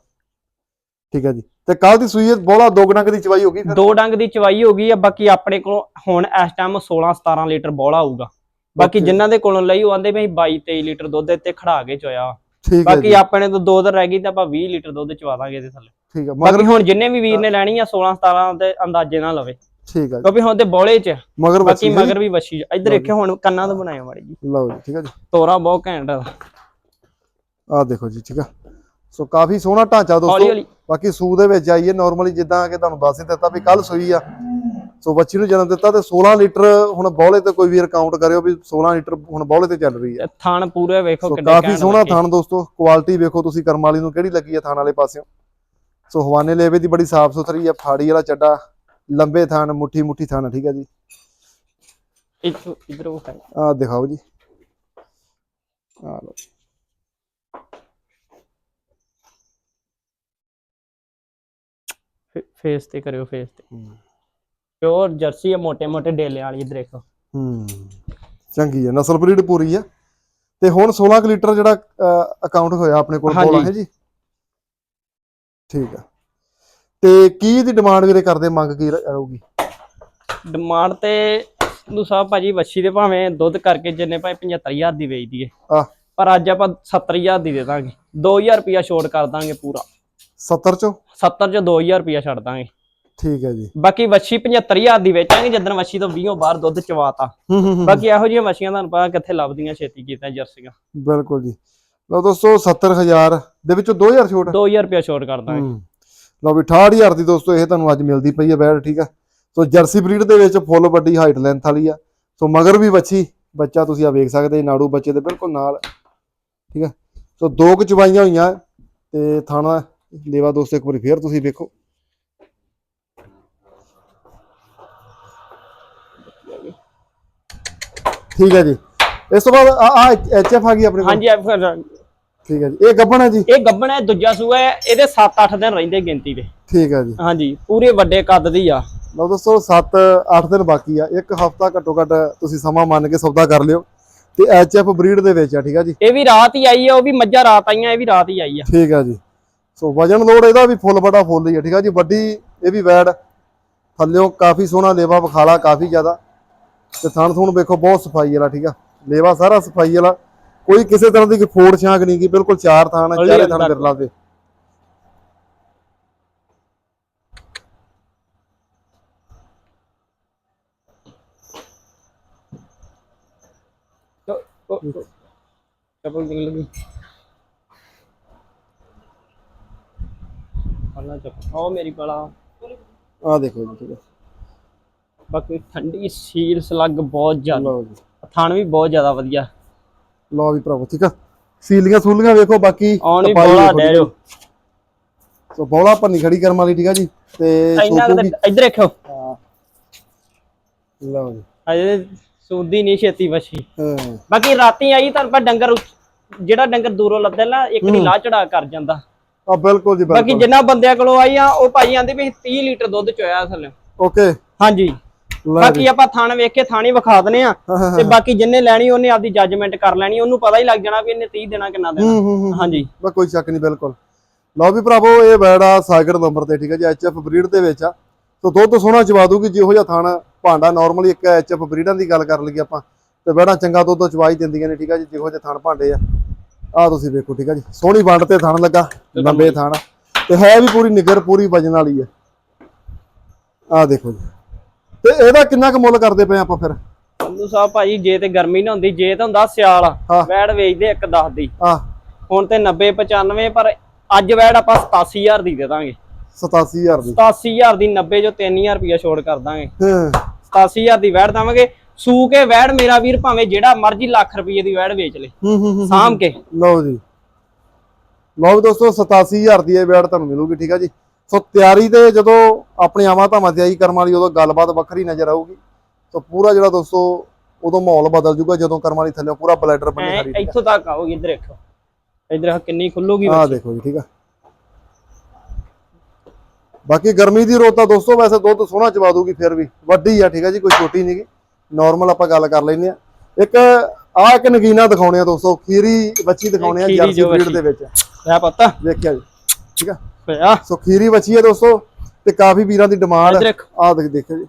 ਠੀਕ ਹੈ ਜੀ। ਤੇ ਕੱਲ ਦੀ ਸੂਈ ਬੋਲਾ ਦੋ ਗੁਣਾ ਦੀ ਚਵਾਈ ਹੋ ਗਈ ਦੋ ਡੰਗ ਦੀ ਚਵਾਈ ਹੋ ਗਈ ਆ ਬਾਕੀ ਆਪਣੇ ਕੋਲ ਹੁਣ ਇਸ ਟਾਈਮ 16 17 ਲੀਟਰ ਬੋਲਾ ਆਊਗਾ। ਬਾਕੀ. ਜਿਨ੍ਹਾਂ ਦੇ ਕੋਲੋਂ ਲਈ ਉਹ ਆਂਦੇ ਵੀ 22 23 ਲੀਟਰ ਦੁੱਧ ਇੱਥੇ ਖੜਾ ਕੇ ਚੋਇਆ ਠੀਕ ਹੈ ਬਾਕੀ ਆਪਣੇ ਤੋਂ ਦੋ ਦਿਨ ਰਹਿ ਗਈ ਤਾਂ ਆਪਾਂ 20 ਲੀਟਰ ਦੁੱਧ ਚਵਾ ਦਾਂਗੇ ਇਹਦੇ ਥੱਲੇ। ਠੀਕ ਹੈ ਬਾਕੀ ਹੁਣ ਜਿੰਨੇ ਵੀ ਵੀਰ ਨੇ ਲੈਣੀ ਆ 16 17 ਦੇ ਅੰਦਾਜ਼ੇ ਨਾਲ ਲਵੇ। ਠੀਕ ਹੈ ਕਿਉਂਕਿ ਹੁਣ ਤੇ ਬੋਲੇ ਚ ਆ। ਮਗਰ ਬਾਕੀ ਮਗਰ ਵੀ ਵੱਛੀ ਆ। ਇੱਧਰ ਦੇਖਿਓ ਹੁਣ ਕੰਨਾਂ ਤੋਂ ਬਣਾਇਆ ਮਾੜੀ ਜੀ। ਲਓ ਜੀ ਠੀਕ ਹੈ ਜੀ। ਤੋਰਾ ਬਹੁਤ ਘੈਂਟ ਆ। ਆਹ ਦੇਖੋ ਜੀ ਠੀਕ ਆ। ਸੋ ਕਾਫੀ ਸੋਹਣਾ ਢਾਂਚਾ ਦੋਸਤੋ। ਬਾਕੀ ਸੂ ਦੇ ਵਿੱਚ ਆਈਏ ਨਾਰਮਲੀ ਜਿੱਦਾਂ ਕਿ ਤੁਹਾਨੂੰ ਦੱਸ ਦਿੱਤਾ ਵੀ ਕੱਲ ਸੂਈ ਆ। ਸੋ ਬੱਚੀ ਨੂੰ ਜਨਮ ਦਿੱਤਾ ਤੇ 16 ਲੀਟਰ ਹੁਣ ਬੌਲੇ ਤੇ ਕੋਈ ਵੀਰ ਕਾਊਂਟ ਕਰਿਓ ਵੀ 16 ਲੀਟਰ ਹੁਣ ਬੌਲੇ ਤੇ ਚੱਲ ਰਹੀ ਤੇ ਥਣ ਪੂਰੇ ਵੇਖੋ ਕਿੱਡੇ ਕਾਫੀ ਸੋਹਣਾ। ਥਣ ਦੋਸਤੋ ਕੁਆਲਿਟੀ ਵੇਖੋ ਤੁਸੀਂ ਕਰਮ ਵਾਲੀ ਨੂੰ ਕਿਹੜੀ ਲੱਗੀ ਆ ਥਣ ਵਾਲੇ ਪਾਸਿਓਂ। ਸੋ ਹਵਾਨੇ ਲੇਵੇ ਦੀ ਬੜੀ ਸਾਫ਼ ਸੁਥਰੀ ਆ ਫਾੜੀ ਵਾਲਾ ਚੱਡਾ ਲੰਬੇ ਥਣ ਮੁੱਠੀ ਮੁੱਠੀ ਥਣ ਠੀਕ ਆ ਜੀ। ਇੱਥੋਂ ਇੱਧਰ ਉਹ ਹੈ। ਆਹ ਦਿਖਾਓ ਜੀ। ਆਹ ਲਓ। ਫੇਸ ਤੇ ਕਰਿਓ ਫੇਸ ਤੇ। ਪਿਓਰ ਜਰਸੀ ਹੈ ਮੋٹے-ਮੋٹے ਡੇਲੇ ਵਾਲੀ ਦੇਖੋ ਹੂੰ ਚੰਗੀ ਹੈ ਨਸਲ ਬਰੀਡ ਪੂਰੀ ਆ। ਤੇ ਹੁਣ 16 ਲੀਟਰ ਜਿਹੜਾ ਅਕਾਊਂਟ ਹੋਇਆ ਆਪਣੇ ਕੋਲ ਕੋਲ ਹੈ ਜੀ? ਠੀਕ ਆ। ਤੇ ਕੀ ਦੀ ਡਿਮਾਂਡ ਵੀਰੇ ਕਰਦੇ ਮੰਗ ਕੀ ਰਹੂਗੀ? ਡਿਮਾਂਡ ਤੇ ਨੂੰ ਸਾਹਿਬ ਭਾਜੀ ਵੱਛੀ ਦੇ ਭਾਵੇਂ ਦੁੱਧ ਕਰਕੇ ਜਿੰਨੇ ਭਾਵੇਂ 75000 ਦੀ ਵੇਚਦੀ ਦਈਏ ਆ ਪਰ ਅੱਜ ਆਪਾਂ 70000 ਦੀ ਦੇ ਦਾਂਗੇ। 2000 ਰੁਪਇਆ ਛੋੜ ਕਰ ਦਾਂਗੇ ਪੂਰਾ। 70 ਚੋਂ? 70 ਚੋਂ 2000 ਰੁਪਇਆ ਛੱਡ ਦਾਂਗੇ। ਠੀਕ ਹੈ ਜੀ। ਬਾਕੀ ਵੱਛੀ 75000 ਦੀ ਵੇਚਾਂਗੇ ਜਦੋਂ ਵੱਛੀ ਤੋਂ 20 ਬਾਹਰ ਦੁੱਧ ਚਵਾਤਾ। ਹੂੰ ਹੂੰ ਹੂੰ। ਬਾਕੀ ਇਹੋ ਜਿਹੀਆਂ ਵੱਛੀਆਂ ਤੁਹਾਨੂੰ ਪਤਾ ਕਿੱਥੇ ਲੱਭਦੀਆਂ ਛੇਤੀ ਕੀਤੀਆਂ ਜਰਸੀਆਂ। ਬਿਲਕੁਲ ਜੀ। ਲਓ ਦੋਸਤੋ 70000 ਦੇ ਵਿੱਚੋਂ 2000 ਛੋਟ। 2000 ਰੁਪਿਆ ਛੋੜ ਕਰ ਦਾਂਗੇ। ਹੂੰ। ਲਓ ਵੀ 68000 ਦੀ ਦੋਸਤੋ ਇਹ ਤੁਹਾਨੂੰ ਅੱਜ ਮਿਲਦੀ ਪਈ ਹੈ ਬੈਡ ਠੀਕ ਆ ਸੋ ਜਰਸੀ ਬਰੀਡ ਦੇ ਵਿੱਚ ਫੁੱਲ ਵੱਡੀ ਹਾਈਟ ਲੈਂਥ ਵਾਲੀ ਆ। ਸੋ ਮਗਰ ਵੀ ਬੱਚੀ ਬੱਚਾ ਤੁਸੀਂ ਆ ਵੇਖ ਸਕਦੇ ਨਾੜੂ ਬੱਚੇ ਦੇ ਬਿਲਕੁਲ ਨਾਲ ਠੀਕ ਆ ਸੋ ਦੋ ਕੁ ਚਵਾਈਆਂ ਹੋਈਆਂ ਤੇ ਥਾਣਾ ਲੇਵਾ ਦੋਸਤੋ ਇੱਕ ਵਾਰੀ ਫੇਰ ਤੁਸੀਂ ਵੇਖੋ। ਠੀਕ ਹੈ ਜੀ। ਇਸ ਤੋਂ ਬਾਅਦ ਆ ਐਚਐਫ ਆ ਗਈ ਆਪਣੇ ਕੋਲ? ਹਾਂਜੀ ਫਿਰ ਠੀਕ ਹੈ ਜੀ। ਇਹ ਗੱਬਣ ਹੈ ਜੀ? ਇਹ ਗੱਬਣ ਹੈ ਦੂਜਾ ਸੂਆ ਹੈ ਇਹਦੇ 7-8 ਦਿਨ ਰਹਿੰਦੇ ਗਿਣਤੀ ਦੇ। ਠੀਕ ਹੈ ਜੀ। ਹਾਂਜੀ ਪੂਰੇ ਵੱਡੇ ਕੱਦ ਦੀ ਆ। ਲਓ ਦੋਸਤੋ 7-8 ਦਿਨ ਬਾਕੀ ਆ। ਇੱਕ ਹਫਤਾ ਘੱਟੋ ਘੱਟ ਤੁਸੀਂ ਸਮਾਂ ਮੰਨ ਕੇ ਸੌਦਾ ਕਰ ਲਿਓ। ਤੇ ਐਚਐਫ ਬਰੀਡ ਦੇ ਵਿੱਚ ਆ ਠੀਕ ਆ ਜੀ? ਇਹ ਵੀ ਰਾਤ ਹੀ ਆਈ ਆ ਉਹ ਵੀ ਮੱਝਾਂ ਰਾਤ ਆਈਆਂ ਇਹ ਵੀ ਰਾਤ ਹੀ ਆਈ ਆ। ਠੀਕ ਆ ਜੀ। ਸੋ ਵਜਨ ਲੋਡ ਇਹਦਾ ਵੀ ਫੁੱਲ ਬੜਾ ਫੁੱਲ ਹੀ ਆ ਠੀਕ ਆ ਜੀ? ਵੱਡੀ ਇਹ ਵੀ ਵੈੜ। ਥੱਲਿਓਂ ਕਾਫੀ ਸੋਹਣਾ ਲੇਵਾ ਵਿਖਾਲਾ ਕਾਫੀ ਜ਼ਿਆਦਾ। ਤੇ ਥਣ ਥੂਣ ਵੇਖੋ ਬਹੁਤ ਸਫ਼ਾਈ ਵਾਲਾ ਠੀਕ ਆ? ਲੇਵਾ ਸਾਰਾ ਸਫ਼ਾਈ ਵਾਲਾ। ਕੋਈ ਕਿਸੇ ਤਰ੍ਹਾਂ ਦੀ ਕੋਈ ਫੋੜ ਛਾਂਕ ਨਹੀਂ ਗੀ ਬਿਲਕੁਲ ਚਾਰ ਥਾਣ ਹੌਲੀ ਚਾਰੇ ਥਾਣ ਬਿਰਲਾ ਦੇ। ਚੱਪਲ ਨਿਕਲ ਗਈ ਪੜਨਾ ਚੱਪਲ। ਉਹ ਮੇਰੀ ਪਲਾ ਆ ਦੇਖੋ ਜੀ ਠੀਕ ਆ। ਬਾਕੀ ਠੰਡੀ ਸੀਲ ਸਲੱਗ ਬਹੁਤ ਜ਼ਿਆਦਾ। ਲਓ ਜੀ। ਥਣ ਵੀ ਬਹੁਤ ਜ਼ਿਆਦਾ ਵਧੀਆ। ਲਓ ਵੀ ਭਰਾਵੋ ਠੀਕ ਆ? ਸੀਲੀਆਂ ਸੂਲੀਆਂ ਵੇਖੋ ਬਾਕੀ ਆਉਣ ਵੀ ਸਫ਼ਾਈ ਬੋਲਾ ਡੈਜੋ ਜੀ। ਸੋ ਬੋਲਾ ਭੰਨੀ ਖੜੀ ਕਰਮ ਵਾਲੀ ਠੀਕ ਆ ਜੀ? ਤੇ ਇੰਨਾ ਇੱਧਰ ਦੇਖੋ। ਲਓ ਜੀ। ਅਜੇ ਸੂਦੀ ਨਹੀਂ ਛੇਤੀ ਹਾਂ। ਬਾਕੀ ਰਾਤੀ ਆਈ ਤਾਂ ਪਰ ਡੰਗਰ ਜਿਹੜਾ ਡੰਗਰ ਦੂਰੋਂ ਲੱਦਦਾ ਨਾ ਇੱਕ ਦੀ ਲਾਹ ਚੜਾ ਕਰ ਜਾਂਦਾ। ਆ ਬਿਲਕੁਲ ਜੀ ਬਾਕੀ ਜਿੰਨਾ ਬੰਦਿਆਂ ਕੋਲੋਂ ਆਈ ਆ ਉਹ ਭਾਈ ਆਂਦੇ ਵੀ 30 ਲੀਟਰ ਦੁੱਧ ਚੋਇਆ ਥੱਲੇ ਓਕੇ। ਹਾਂਜੀ। ਬਾਕੀ ਆਪਾਂ ਥਾਣ ਵੇਖ ਕੇ ਥਾਣੀ ਵਿਖਾ ਦਨੇ ਆ ਤੇ ਬਾਕੀ ਜਿੰਨੇ ਲੈਣੀ ਉਹਨੇ ਆਪਦੀ ਜੱਜਮੈਂਟ ਕਰ ਲੈਣੀ ਉਹਨੂੰ ਪਤਾ ਹੀ ਲੱਗ ਜਾਣਾ ਵੀ ਇਹਨੇ 30 ਦੇਣਾ ਕਿੰਨਾ ਦੇਣਾ। ਹਾਂਜੀ। ਬਸ ਕੋਈ ਸ਼ੱਕ ਨਹੀਂ ਬਿਲਕੁਲ। ਲਓ ਵੀ ਭਰਾਵੋ ਇਹ ਬੈੜ ਸਾਗਰ ਨੰਬਰ ਤੇ ਠੀਕ ਹੈ ਜੀ ਐਚਐਫ ਬਰੀਡ ਦੇ ਵਿੱਚ ਆ। ਸੋ ਦੁੱਧ ਸੋਹਣਾ ਚਵਾ ਦੂਗੀ ਜਿਹੋ ਜਿਹਾ ਥਾਣਾ ਭਾਂਡਾ। ਨਾਰਮਲੀ ਇੱਕ ਐਚਐਫ ਬਰੀਡਾਂ ਦੀ ਗੱਲ ਕਰ ਲਈਏ ਆਪਾਂ। ਤੇ ਬੈੜਾਂ ਚੰਗਾ ਦੁੱਧ ਚਵਾਈ ਦਿੰਦੀਆਂ ਨੇ ਠੀਕ ਹੈ ਜੀ ਜਿਹੋ ਜਿਹੇ ਥਣ ਭਾਂਡੇ ਆ। ਆ ਤੁਸੀਂ ਵੇਖੋ ਠੀਕ ਹੈ ਜੀ ਸੋਹਣੀ ਵੰਡ ਤੇ ਥਣ ਲੱਗਾ ਲੰਬੇ ਥਣ। ਤੇ ਹੈ ਵੀ ਪੂਰੀ ਨਿਗਰ ਪੂਰੀ ਵਜਨ ਵਾਲੀ ਆ। ਆ ਦੇਖੋ ਜੀ। ਤੇ ਇਹਦਾ ਕਿੰਨਾ ਕੁ ਮੁੱਲ ਕਰਦੇ ਪਏ ਆਪਾਂ ਫਿਰ? ਸੰਧੂ ਸਾਹਿਬ ਭਾਜੀ ਜੇ ਤੇ ਗਰਮੀ ਨਾ ਹੁੰਦੀ ਜੇ ਤਾਂ ਹੁੰਦਾ ਸਿਆਲ। ਹਾਂ। ਵੈੜ ਵੇਚਦੇ ਇੱਕ 10 ਦੀ। ਆ ਹੁਣ ਤੇ 90 95 ਪਰ ਅੱਜ ਵੈੜ ਆਪਾਂ 87000 ਦੀ ਦੇ ਦਾਂਗੇ। 87000 ਦੀ। 87000 ਦੀ 90 ਜੋ 3000 ਰੁਪਇਆ ਛੋੜ ਕਰ ਦਾਂਗੇ। ਹਾਂ। 87000 ਦੀ ਵੈੜ ਦਵਾਂਗੇ। ਸੂ ਕੇ ਵੈੜ ਮੇਰਾ ਵੀਰ ਭਾਵੇਂ ਜਿਹੜਾ ਮਰਜ਼ੀ ਲੱਖ ਰੁਪਏ ਦੀ ਵੈੜ ਵੇਚ ਲੇ। ਹੂੰ ਹੂੰ ਹੂੰ ਸਾਂਭ ਕੇ। ਲਓ ਜੀ। ਲਓ ਦੋਸਤੋ 87000 ਦੀ ਇਹ ਬੈਟ ਤੁਹਾਨੂੰ ਮਿਲੂਗੀ ਠੀਕ ਆ ਜੀ? ਸੋ ਤਿਆਰੀ ਤੇ ਜਦੋਂ ਆਪਣੀ ਆਵਾਂ ਧਾਮਾਂ ਤਿਆਰੀ ਕਰਨ ਵਾਲੀ ਉਦੋਂ ਗੱਲਬਾਤ ਵੱਖਰੀ ਨਜ਼ਰ ਆਊਗੀ। ਸੋ ਪੂਰਾ ਜਿਹੜਾ ਦੋਸਤੋ ਉਦੋਂ ਮਾਹੌਲ ਬਦਲ ਜੂਗਾ ਜਦੋਂ ਕਰਮ ਵਾਲੀ ਥੱਲੇ ਪੂਰਾ ਬਲੈਡਰ ਐਂ ਖੜੀ ਇੱਥੋਂ ਤੱਕ ਆਓਗੇ ਇੱਧਰ ਦੇਖੋ ਇੱਧਰ ਆਹ ਕਿੰਨੀ ਖੁੱਲੂਗੀ ਆ ਆਹ ਦੇਖੋ ਜੀ ਠੀਕ ਆ। ਬਾਕੀ ਗਰਮੀ ਦੀ ਰੋਤਾ ਦੋਸਤੋ ਵੈਸੇ ਦੁੱਧ ਸੋਹਣਾ ਚਵਾ ਦੂਗੀ ਫਿਰ ਵੀ। ਵੱਡੀ ਆ ਠੀਕ ਆ ਜੀ ਕੋਈ ਛੋਟੀ ਨਹੀਂਗੀ ਨਾਰਮਲ ਆਪਾਂ ਗੱਲ ਕਰ ਲੈਂਦੇ ਆ। ਇੱਕ ਆ ਇੱਕ ਨਗੀਨਾ ਦਿਖਾਉਣੇ ਆ ਦੋਸਤੋ ਖੀਰੀ ਬੱਚੀ ਦਿਖਾਉਣੇ ਆ ਜਰਸੀ ਬਰੀਡ। ਦੇ ਵਿੱਚ। ਲੈ ਪਤਾ। ਵੇਖਿਆ ਜੀ ਠੀਕ ਆ। ਪਿਆ। ਸੋ ਖੀਰੀ ਬੱਚੀ ਹੈ ਦੋਸਤੋ ਤੇ ਕਾਫੀ ਵੀਰਾਂ ਦੀ ਡਿਮਾਂਡ ਆ ਦੇਖ। ਦੇਖੋ ਜੀ।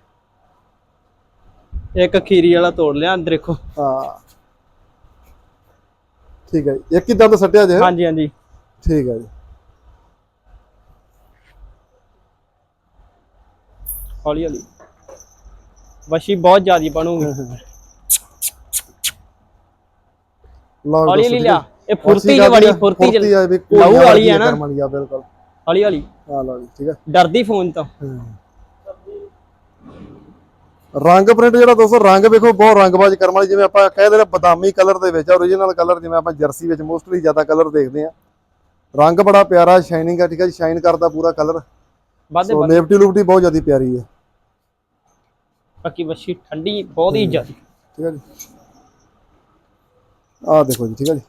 ਇੱਕ ਖੀਰੀ ਵਾਲਾ ਤੋੜ ਲਿਆ ਅੰਦਰ ਦੇਖੋ। ਹਾਂ। ਠੀਕ ਹੈ ਇੱਕ ਹੀ ਦੰਦ ਸੱਟਿਆ ਜੇ। ਹਾਂਜੀ ਹਾਂਜੀ। ਠੀਕ ਹੈ ਜੀ। ਹੌਲੀ ਹੌਲੀ। ਵਸ਼ੀ ਬਹੁਤ ਜ਼ਿਆਦੀ ਬਣੂਗੀ। ਲਓ ਹੌਲੀ ਹੌਲੀ ਲਿਆ। ਹੈ। ਇਹ ਫੁਰਤੀ ਬੜੀ ਆ? ਫੁਰਤੀ ਵੀ ਲਹੂ ਵਾਲੀ ਵਰਗੀ ਨਾ। ਬਿਲਕੁਲ। ਹੌਲੀ ਹੌਲੀ। ਹਾਂ ਲਓ ਜੀ ਠੀਕ ਹੈ ਡਰਦੀ ਫੋਨ ਤੋਂ। ਰੰਗ ਪ੍ਰਿੰਟ ਜਿਹੜਾ ਦੋਸਤੋ ਰੰਗ ਵੇਖੋ ਬਹੁਤ ਰੰਗਬਾਜ਼ ਕਰਮ ਵਾਲੀ ਜਿਵੇਂ ਆਪਾਂ ਕਹਿ ਦਿੰਦੇ ਬਦਾਮੀ ਕਲਰ ਦੇ ਵਿੱਚ origignal ਕਲਰ ਜਿਵੇਂ ਆਪਾਂ ਜਰਸੀ ਵਿੱਚ ਮੋਸਟਲੀ ਜ਼ਿਆਦਾ ਕਲਰ ਦੇਖਦੇ ਆ। ਰੰਗ ਬੜਾ ਪਿਆਰਾ ਸ਼ਾਈਨਿੰਗ ਆ ਠੀਕ ਹੈ ਜੀ ਸ਼ਾਈਨ ਕਰਦਾ ਪੂਰਾ ਕਲਰ ਵਾਦੇ ਸੋ ਲੇਫਟੀ ਲੁਫਟੀ ਬਹੁਤ ਜ਼ਿਆਦਾ ਪਿਆਰੀ ਹੈ ਬਾਕੀ ਵਸ਼ੀ ਠੰਡੀ ਬਹੁਤ ਹੀ ਜ਼ਿਆਦੀ। ਠੀਕ ਹੈ ਜੀ। ਆਹ ਦੇਖੋ ਜੀ ਠੀਕ ਹੈ ਜੀ।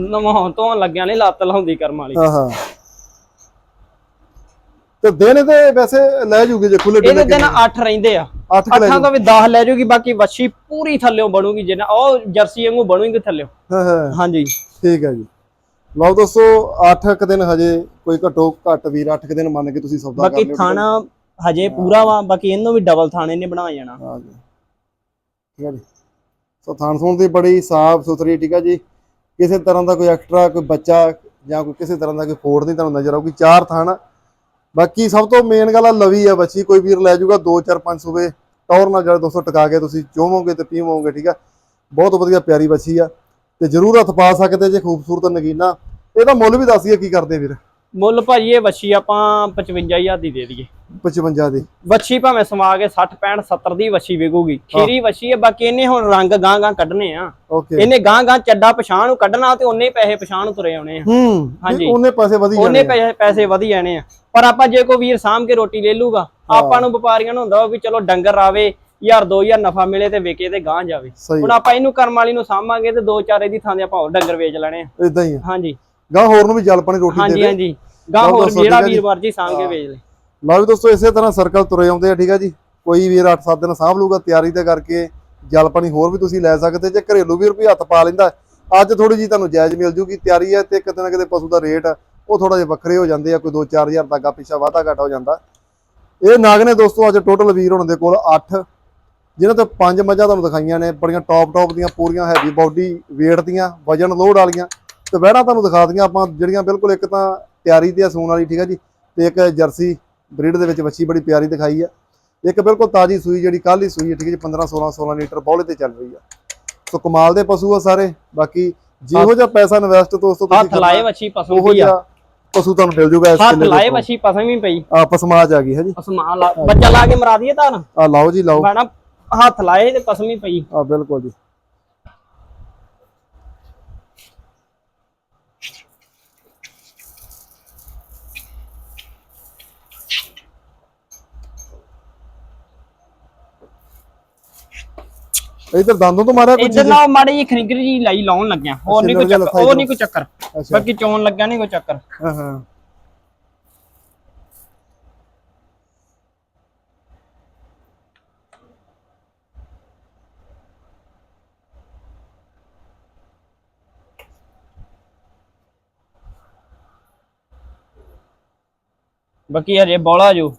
ਨਵਾਉਣ ਤੋਂ ਲੱਗਿਆ ਨਹੀਂ ਲੱਤ ਲਾਉਂਦੀ ਕਰਮ ਵਾਲੀ। ਹਾਂ ਹਾਂ। ਤੇ ਦਿਨ ਤੇ ਵੈਸੇ ਲੈ ਜੂਗੀ ਜੇ ਖੁੱਲੇ ਇਹਦੇ ਦਿਨ 8 ਰਹਿੰਦੇ ਆ। 8 ਕਿ ਲੈ ਅੱਠਾਂ ਤੋਂ ਵੀ 10 ਲੈ ਜੂਗੀ ਬਾਕੀ ਵੱਛੀ ਪੂਰੀ ਥੱਲਿਓਂ ਬਣੂਗੀ ਜਿੰਨਾ ਉਹ ਜਰਸੀ ਵਾਂਗੂ ਬਣੂਗੀ ਥੱਲਿਓਂ ਹਾਂ ਹਾਂ। ਹਾਂਜੀ। ਠੀਕ ਹੈ ਜੀ। ਲਓ ਦੋਸਤੋ 8 ਕ ਦਿਨ ਹਜੇ ਕੋਈ ਘਟੋ ਘੱਟ ਵੀਰ 8 ਕ ਦਿਨ ਮੰਨ ਕੇ ਤੁਸੀਂ ਸੌਦਾ ਕਰ ਬਾਕੀ ਲਿਓ। ਥਾਣਾ ਹਜੇ ਪੂਰਾ ਵਾ ਬਾਕੀ ਇਹਨੂੰ ਵੀ ਡਬਲ ਥਾਣੇ ਨੇ ਬਣਾ ਜਾਣਾ। ਹਾਂ ਜੀ। ਠੀਕ ਹੈ ਜੀ। ਸੋ ਥਾਣ ਥੂਣ ਦੀ ਬੜੀ ਸਾਫ਼ ਸੁਥਰੀ ਠੀਕ ਹੈ ਜੀ। ਕਿਸੇ ਤਰ੍ਹਾਂ ਦਾ ਕੋਈ ਐਕਸਟਰਾ ਕੋਈ ਬੱਚਾ ਜਾਂ ਕੋਈ ਕਿਸੇ ਤਰ੍ਹਾਂ ਦਾ ਕੋਈ ਫੋੜ ਨਹੀਂ ਤੁਹਾਨੂੰ ਨਜ਼ਰ ਆਊਗੀ। ਚਾਰ ਥਾਣ ਬਾਕੀ ਸਭ ਤੋਂ ਮੇਨ ਗੱਲ ਆ ਲਵੀ ਆ ਬੱਚੀ, ਕੋਈ ਵੀਰ ਲੈ ਜਾਊਗਾ 2 4 5 ਸੂਬੇ ਟੌਰ ਨਾਲ ਜਿਹੜਾ ਦੋਸਤੋ ਟਿਕਾ ਕੇ ਤੁਸੀਂ ਚੋਵੋਗੇ ਤੇ ਪੀਵੋਗੇ, ਠੀਕ ਆ? ਬਹੁਤ ਵਧੀਆ ਪਿਆਰੀ ਬੱਚੀ ਆ ਤੇ ਜਰੂਰ ਹੱਥ ਪਾ ਸਕਦੇ ਜੇ ਖੂਬਸੂਰਤ ਨਗੀਨਾ। ਇਹਦਾ ਮੁੱਲ ਵੀ ਦੱਸੀਏ ਕੀ ਕਰਦੇ ਵੀਰ। ਮੁੱਲ ਭਾਜੀ ਇਹ ਵੱਛੀ ਆਪਾਂ 55000 ਦੀ ਦੇ ਦਈਏ। 55 ਦੀ। ਵੱਛੀ ਭਾਵੇਂ ਸਮਾ ਕੇ 60 65 70 ਦੀ ਵੱਛੀ ਵਿਕੂਗੀ। ਖੀਰੀ ਵੱਛੀ ਹੈ ਬਾਕੀ ਇਹਨੇ ਹੁਣ ਰੰਗ ਗਾਂ ਗਾਂ ਕੱਢਨੇ ਆ। ਇਹਨੇ ਗਾਂ ਗਾਂ ਚੱਡਾ ਪਛਾਣ ਨੂੰ ਕੱਢਣਾ ਤੇ ਉਹਨੇ ਪੈਸੇ ਪਛਾਣ ਨੂੰ ਤੁਰੇ ਆਉਣੇ ਆ। ਹਾਂਜੀ। ਉਹਨੇ ਪੈਸੇ ਵਧੀ ਉਹਨੇ ਜਾਣੇ ਆ। ਪੈਸੇ ਪੈਸੇ ਵਧੀ ਜਾਣੇ ਆ। ਪਰ ਆਪਾਂ ਜੇ ਕੋਈ ਵੀਰ ਸਾਂਭ ਕੇ ਰੋਟੀ ਲੈ ਲੂਗਾ ਆਪਾਂ ਨੂੰ ਵਪਾਰੀਆਂ ਨੂੰ ਹੁੰਦਾ ਵਾ ਵੀ ਚਲੋ ਡੰਗਰ ਆਵੇ ਯਾਰ 2000 ਨਫਾ ਮਿਲੇ ਤੇ ਵਿਕੇ ਤੇ ਗਾਂ ਜਾਵੇ। ਹੁਣ ਆਪਾਂ ਇਹਨੂੰ ਕਰਮ ਵਾਲੀ ਨੂੰ ਸਾਂਭਾਂਗੇ ਤੇ ਦੋ ਚਾਰ ਇਹਦੀ ਥਾਂ ਦੇ ਆਪਾਂ ਹੋਰ ਡੰਗਰ ਵੇਚ ਲੈਣੇ ਆ। ਇਦਾਂ ਹੀ ਹਾਂਜੀ। ਗਾਂ ਹੋਰ ਨੂੰ ਵੀ ਜਲ ਪਾਣੀ ਰੋਟੀ ਦੇ ਹਾਂਜੀ ਦੇ। ਹਾਂਜੀ। ਗਾਂ ਬਹੁਤ ਹੋਰ ਜਿਹੜਾ ਵਧੀਆ ਜੀ। ਸਾਂਭ ਕੇ ਵੇਚ ਲੈ। ਲਓ ਵੀ ਦੋਸਤੋ ਇਸੇ ਤਰ੍ਹਾਂ ਸਰਕਲ ਤੁਰੇ ਆਉਂਦੇ ਆ ਠੀਕ ਆ ਜੀ। ਕੋਈ ਵੀਰ 8-7 ਦਿਨ ਸਾਂਭ ਲੂਗਾ ਤਿਆਰੀ ਤੇ ਕਰਕੇ ਜਲ ਪਾਣੀ ਹੋਰ ਵੀ ਤੁਸੀਂ ਲੈ ਸਕਦੇ ਜੇ ਘਰੇਲੂ ਵੀਰ ਵੀ ਹੱਥ ਪਾ ਲੈਂਦਾ। ਅੱਜ ਥੋੜੀ ਜੀ ਤੁਹਾਨੂੰ ਜਾਇਜ਼ ਮਿਲ ਜੂਗੀ ਤਿਆਰੀ ਹੈ ਤੇ ਕਿਤੇ ਨਾ ਕਿਤੇ ਪਸ਼ੂ ਦਾ ਰੇਟ ਉਹ ਥੋੜਾ ਜਿਹਾ ਵੱਖਰੇ ਹੋ ਜਾਂਦੇ ਆ ਕੋਈ 2-4000 ਤੱਕ ਆ ਪਿੱਛਾ ਵਾਧਾ ਘਾਟਾ ਹੋ ਜਾਂਦਾ। ਇਹ ਨਾਗ ਨੇ ਦੋਸਤੋ ਅੱਜ ਟੋਟਲ ਵੀਰ ਹੋਣ ਦੇ ਕੋਲ 8 ਜਿਨ੍ਹਾਂ ਤੋਂ ਪੰਜ ਮੱਝਾਂ ਤੁਹਾਨੂੰ ਦਿਖਾਈਆਂ ਨੇ ਬੜੀਆਂ ਟੌਪ ਟੌਪ ਦੀਆਂ ਪੂਰੀਆਂ ਹੈਵੀ ਬਾਡੀ weight ਦੀਆਂ ਵਜਨ ਲੋਡ ਵਾਲੀਆਂ ਤੇ ਵਹਿੜਾਂ ਤੁਹਾਨੂੰ ਦਿਖਾ ਦਈਆਂ ਆਪਾਂ ਜਿਹੜੀਆਂ ਬਿਲਕੁਲ ਇੱਕ ਤਾਂ ਤਿਆਰੀ ਤੇ ਸੂਣ ਵਾਲੀ ਠੀਕ ਆ ਜੀ? ਤੇ ਇੱਕ ਜਰਸੀ ਬਰੀਡ ਦੇ ਵਿੱਚ ਵੱਛੀ ਬੜੀ ਪਿਆਰੀ ਦਿਖਾਈ ਆ। ਇੱਕ ਬਿਲਕੁਲ ਤਾਜੀ ਸੂਈ ਜਿਹੜੀ ਕੱਲ ਹੀ ਸੂਈ ਹੈ ਠੀਕ ਹੈ ਜੀ 15 16 16 ਲੀਟਰ ਬੌਲੇ ਤੇ ਚੱਲ ਰਹੀ ਆ। ਸੋ ਕਮਾਲ ਦੇ ਪਸ਼ੂ ਆ ਸਾਰੇ। ਬਾਕੀ ਜਿਹੋ ਜਿਹਾ ਪੈਸਾ ਇਨਵੈਸਟ ਦੋਸਤੋ ਤੁਸੀਂ ਹੱਥ ਲਾਏ ਵੱਛੀ ਪਸਮ ਉਹੋ ਕੀ ਆ? ਪਸ਼ੂ ਤੁਹਾਨੂੰ ਮਿਲ ਜੂਗਾ ਇਸ ਹੱਥ ਕਿੱਲੇ ਲਾਏ ਦੇ ਵੱਛੀ ਪਸਮ ਵੀ ਪਈ। ਆ ਪਸਮਾਜ ਆ ਗਈ ਹੈ ਜੀ? ਲਾ ਬੱਚਾ ਲਾ ਕੇ ਮਰਾ ਦਈਏ ਤਾਂ। ਆ ਲਾਓ ਜੀ ਲਾਓ। ਮੈਡਮ ਹੱਥ ਲਾਏ ਤੇ ਪਸਮ ਹੀ ਪਈ। ਆ ਬਿਲਕੁਲ ਜੀ। ਇਧਰ ਦੰਦੋਂ ਤੋਂ ਮਾਰਿਆ ਕੋਈ ਇਧਰ ਨਾ ਮਾੜੀ ਜਿਹੀ ਖਰਿਗਰੀ ਜੀ ਲਾਈ ਲਾਉਣ ਲੱਗਿਆ। ਹੋਰ ਨਹੀਂ ਕੋਈ ਚੱਕਰ ਉਹ ਨਹੀਂ ਕੋਈ ਚੱਕਰ। ਬਾਕੀ ਚੋਣ ਲੱਗਿਆ ਨਹੀਂ ਕੋਈ ਚੱਕਰ। ਹਾਂ ਹਾਂ। ਬਾਕੀ ਹਜੇ ਬੋਲਾ ਜੋ।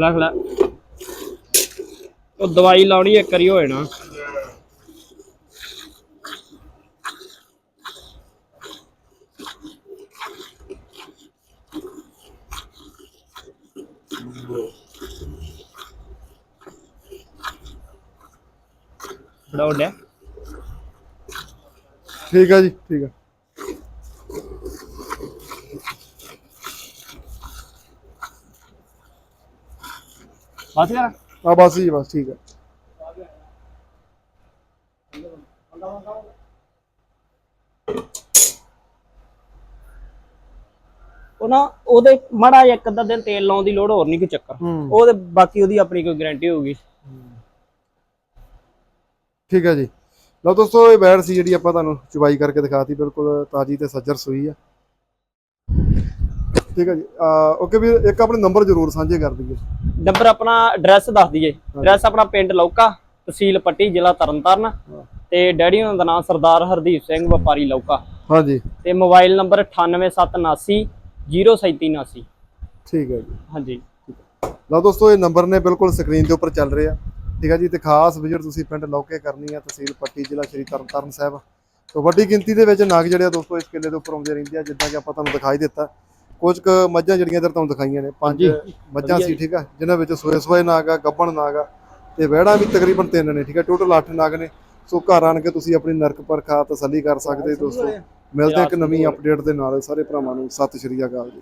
ਲੈ ਲੈ। ਉਹ ਦਵਾਈ ਲਾਉਣੀ ਇੱਕ ਵਾਰੀ ਹੋਏ ਨਾ। ਬੜਾ ਉੱਡਿਆ ਠੀਕ ਆ ਜੀ, ਠੀਕ ਆ। ਬਸ ਯਾਰ? ਆ ਬਸ ਜੀ ਬਸ ਠੀਕ ਆ। ਉਹ ਨਾ ਉਹਦੇ ਮੜਾ ਇੱਕ ਅੱਧਾ ਦਿਨ ਤੇਲ ਲਾਉਣ ਦੀ ਲੋੜ ਹੋਰ ਨਹੀਂ ਕੋਈ ਚੱਕਰ। ਹੂੰ। ਉਹ ਤੇ ਬਾਕੀ ਉਹਦੀ ਆਪਣੀ ਕੋਈ ਗਾਰੰਟੀ ਹੋਊਗੀ। ਠੀਕ ਹੈ ਜੀ। ਲਓ ਦੋਸਤੋ ਇਹ ਬੈੜ ਸੀ ਜਿਹੜੀ ਆਪਾਂ ਤੁਹਾਨੂੰ ਚੁਬਾਈ ਕਰਕੇ ਦਿਖਾਤੀ ਬਿਲਕੁਲ ਤਾਜੀ ਤੇ ਸੱਜਰ ਸੂਈ ਆ। ਠੀਕ ਹੈ ਜੀ। ਓਕੇ ਵੀ ਇੱਕ ਆਪਣੇ ਨੰਬਰ ਜ਼ਰੂਰ ਸਾਂਝੇ ਕਰ ਦਈਏ ਨੰਬਰ ਆਪਣਾ ਐਡਰੈਸ ਦੱਸ ਦਈਏ। ਐਡਰੈਸ ਆਪਣਾ ਪਿੰਡ ਲੌਕਾ ਤਹਿਸੀਲ ਪੱਟੀ ਜ਼ਿਲ੍ਹਾ ਤਰਨਤਾਰਨ। ਤੇ ਡੈਡੀ ਉਹਨਾਂ ਦਾ ਨਾਮ ਸਰਦਾਰ ਹਰਦੀਪ ਸਿੰਘ ਵਪਾਰੀ ਲੌਕਾ। ਹਾਂਜੀ। ਤੇ ਮੋਬਾਈਲ ਨੰਬਰ 98779 03779 ਠੀਕ ਹੈ ਜੀ। ਹਾਂਜੀ। ਲਓ ਦੋਸਤੋ ਇਹ ਨੰਬਰ ਨੇ ਬਿਲਕੁਲ ਸਕਰੀਨ ਦੇ ਉੱਪਰ ਚੱਲ ਰਹੇ ਆ। ਠੀਕ ਹੈ ਜੀ ਤੇ ਖਾਸ ਵਿਜ਼ਿਟ ਤੁਸੀਂ ਪਿੰਡ ਲੌਕੇ ਕਰਨੀ ਆ ਤਹਿਸੀਲ ਪੱਟੀ ਜ਼ਿਲ੍ਹਾ ਸ਼੍ਰੀ ਤਰਨਤਾਰਨ ਸਾਹਿਬ। ਤੋਂ ਵੱਡੀ ਗਿਣਤੀ ਦੇ ਵਿੱਚ ਨਾਗ ਜਿਹੜੇ ਆ ਦੋਸਤੋ ਇਸ ਕਿੱਲੇ ਦੇ ਉੱਪਰ ਆਉਂਦੇ ਰਹਿੰਦੇ ਆ ਜਿੱਦਾਂ ਕਿ ਆਪਾਂ ਤੁਹਾਨੂੰ ਦਿਖਾਈ ਦਿੱਤਾ। ਕੁਝ ਕੁ ਮੱਝਾਂ ਜਿਹੜੀਆਂ ਇਧਰ ਤੁਹਾਨੂੰ ਦਿਖਾਈਆਂ ਨੇ ਪੰਜ ਹਾਂਜੀ, ਮੱਝਾਂ ਸੀ ਠੀਕ ਆ? ਜਿਨ੍ਹਾਂ ਵਿੱਚ ਸੋਏ ਸੋਏ ਨਾਗ ਆ ਗੱਬਣ ਨਾਗ ਆ ਤੇ ਵਹਿੜਾ ਵੀ ਤਕਰੀਬਨ ਤਿੰਨ ਨੇ ਠੀਕ ਆ? ਟੋਟਲ 8 ਨਾਗ ਨੇ। ਸੋ ਘਰ ਆਣ ਕੇ ਤੁਸੀਂ ਆਪਣੀ ਨਰਕ ਪਰਖਾ ਤਸੱਲੀ ਕਰ ਸਕਦੇ ਦੋਸਤੋ। ਮਿਲਦੇ ਆ ਇੱਕ ਨਵੀਂ ਅਪਡੇਟ ਦੇ ਨਾਲ। ਸਾਰੇ ਭਰਾਵਾਂ ਨੂੰ ਸਤਿ ਸ਼੍ਰੀ ਅਕਾਲ ਜੀ।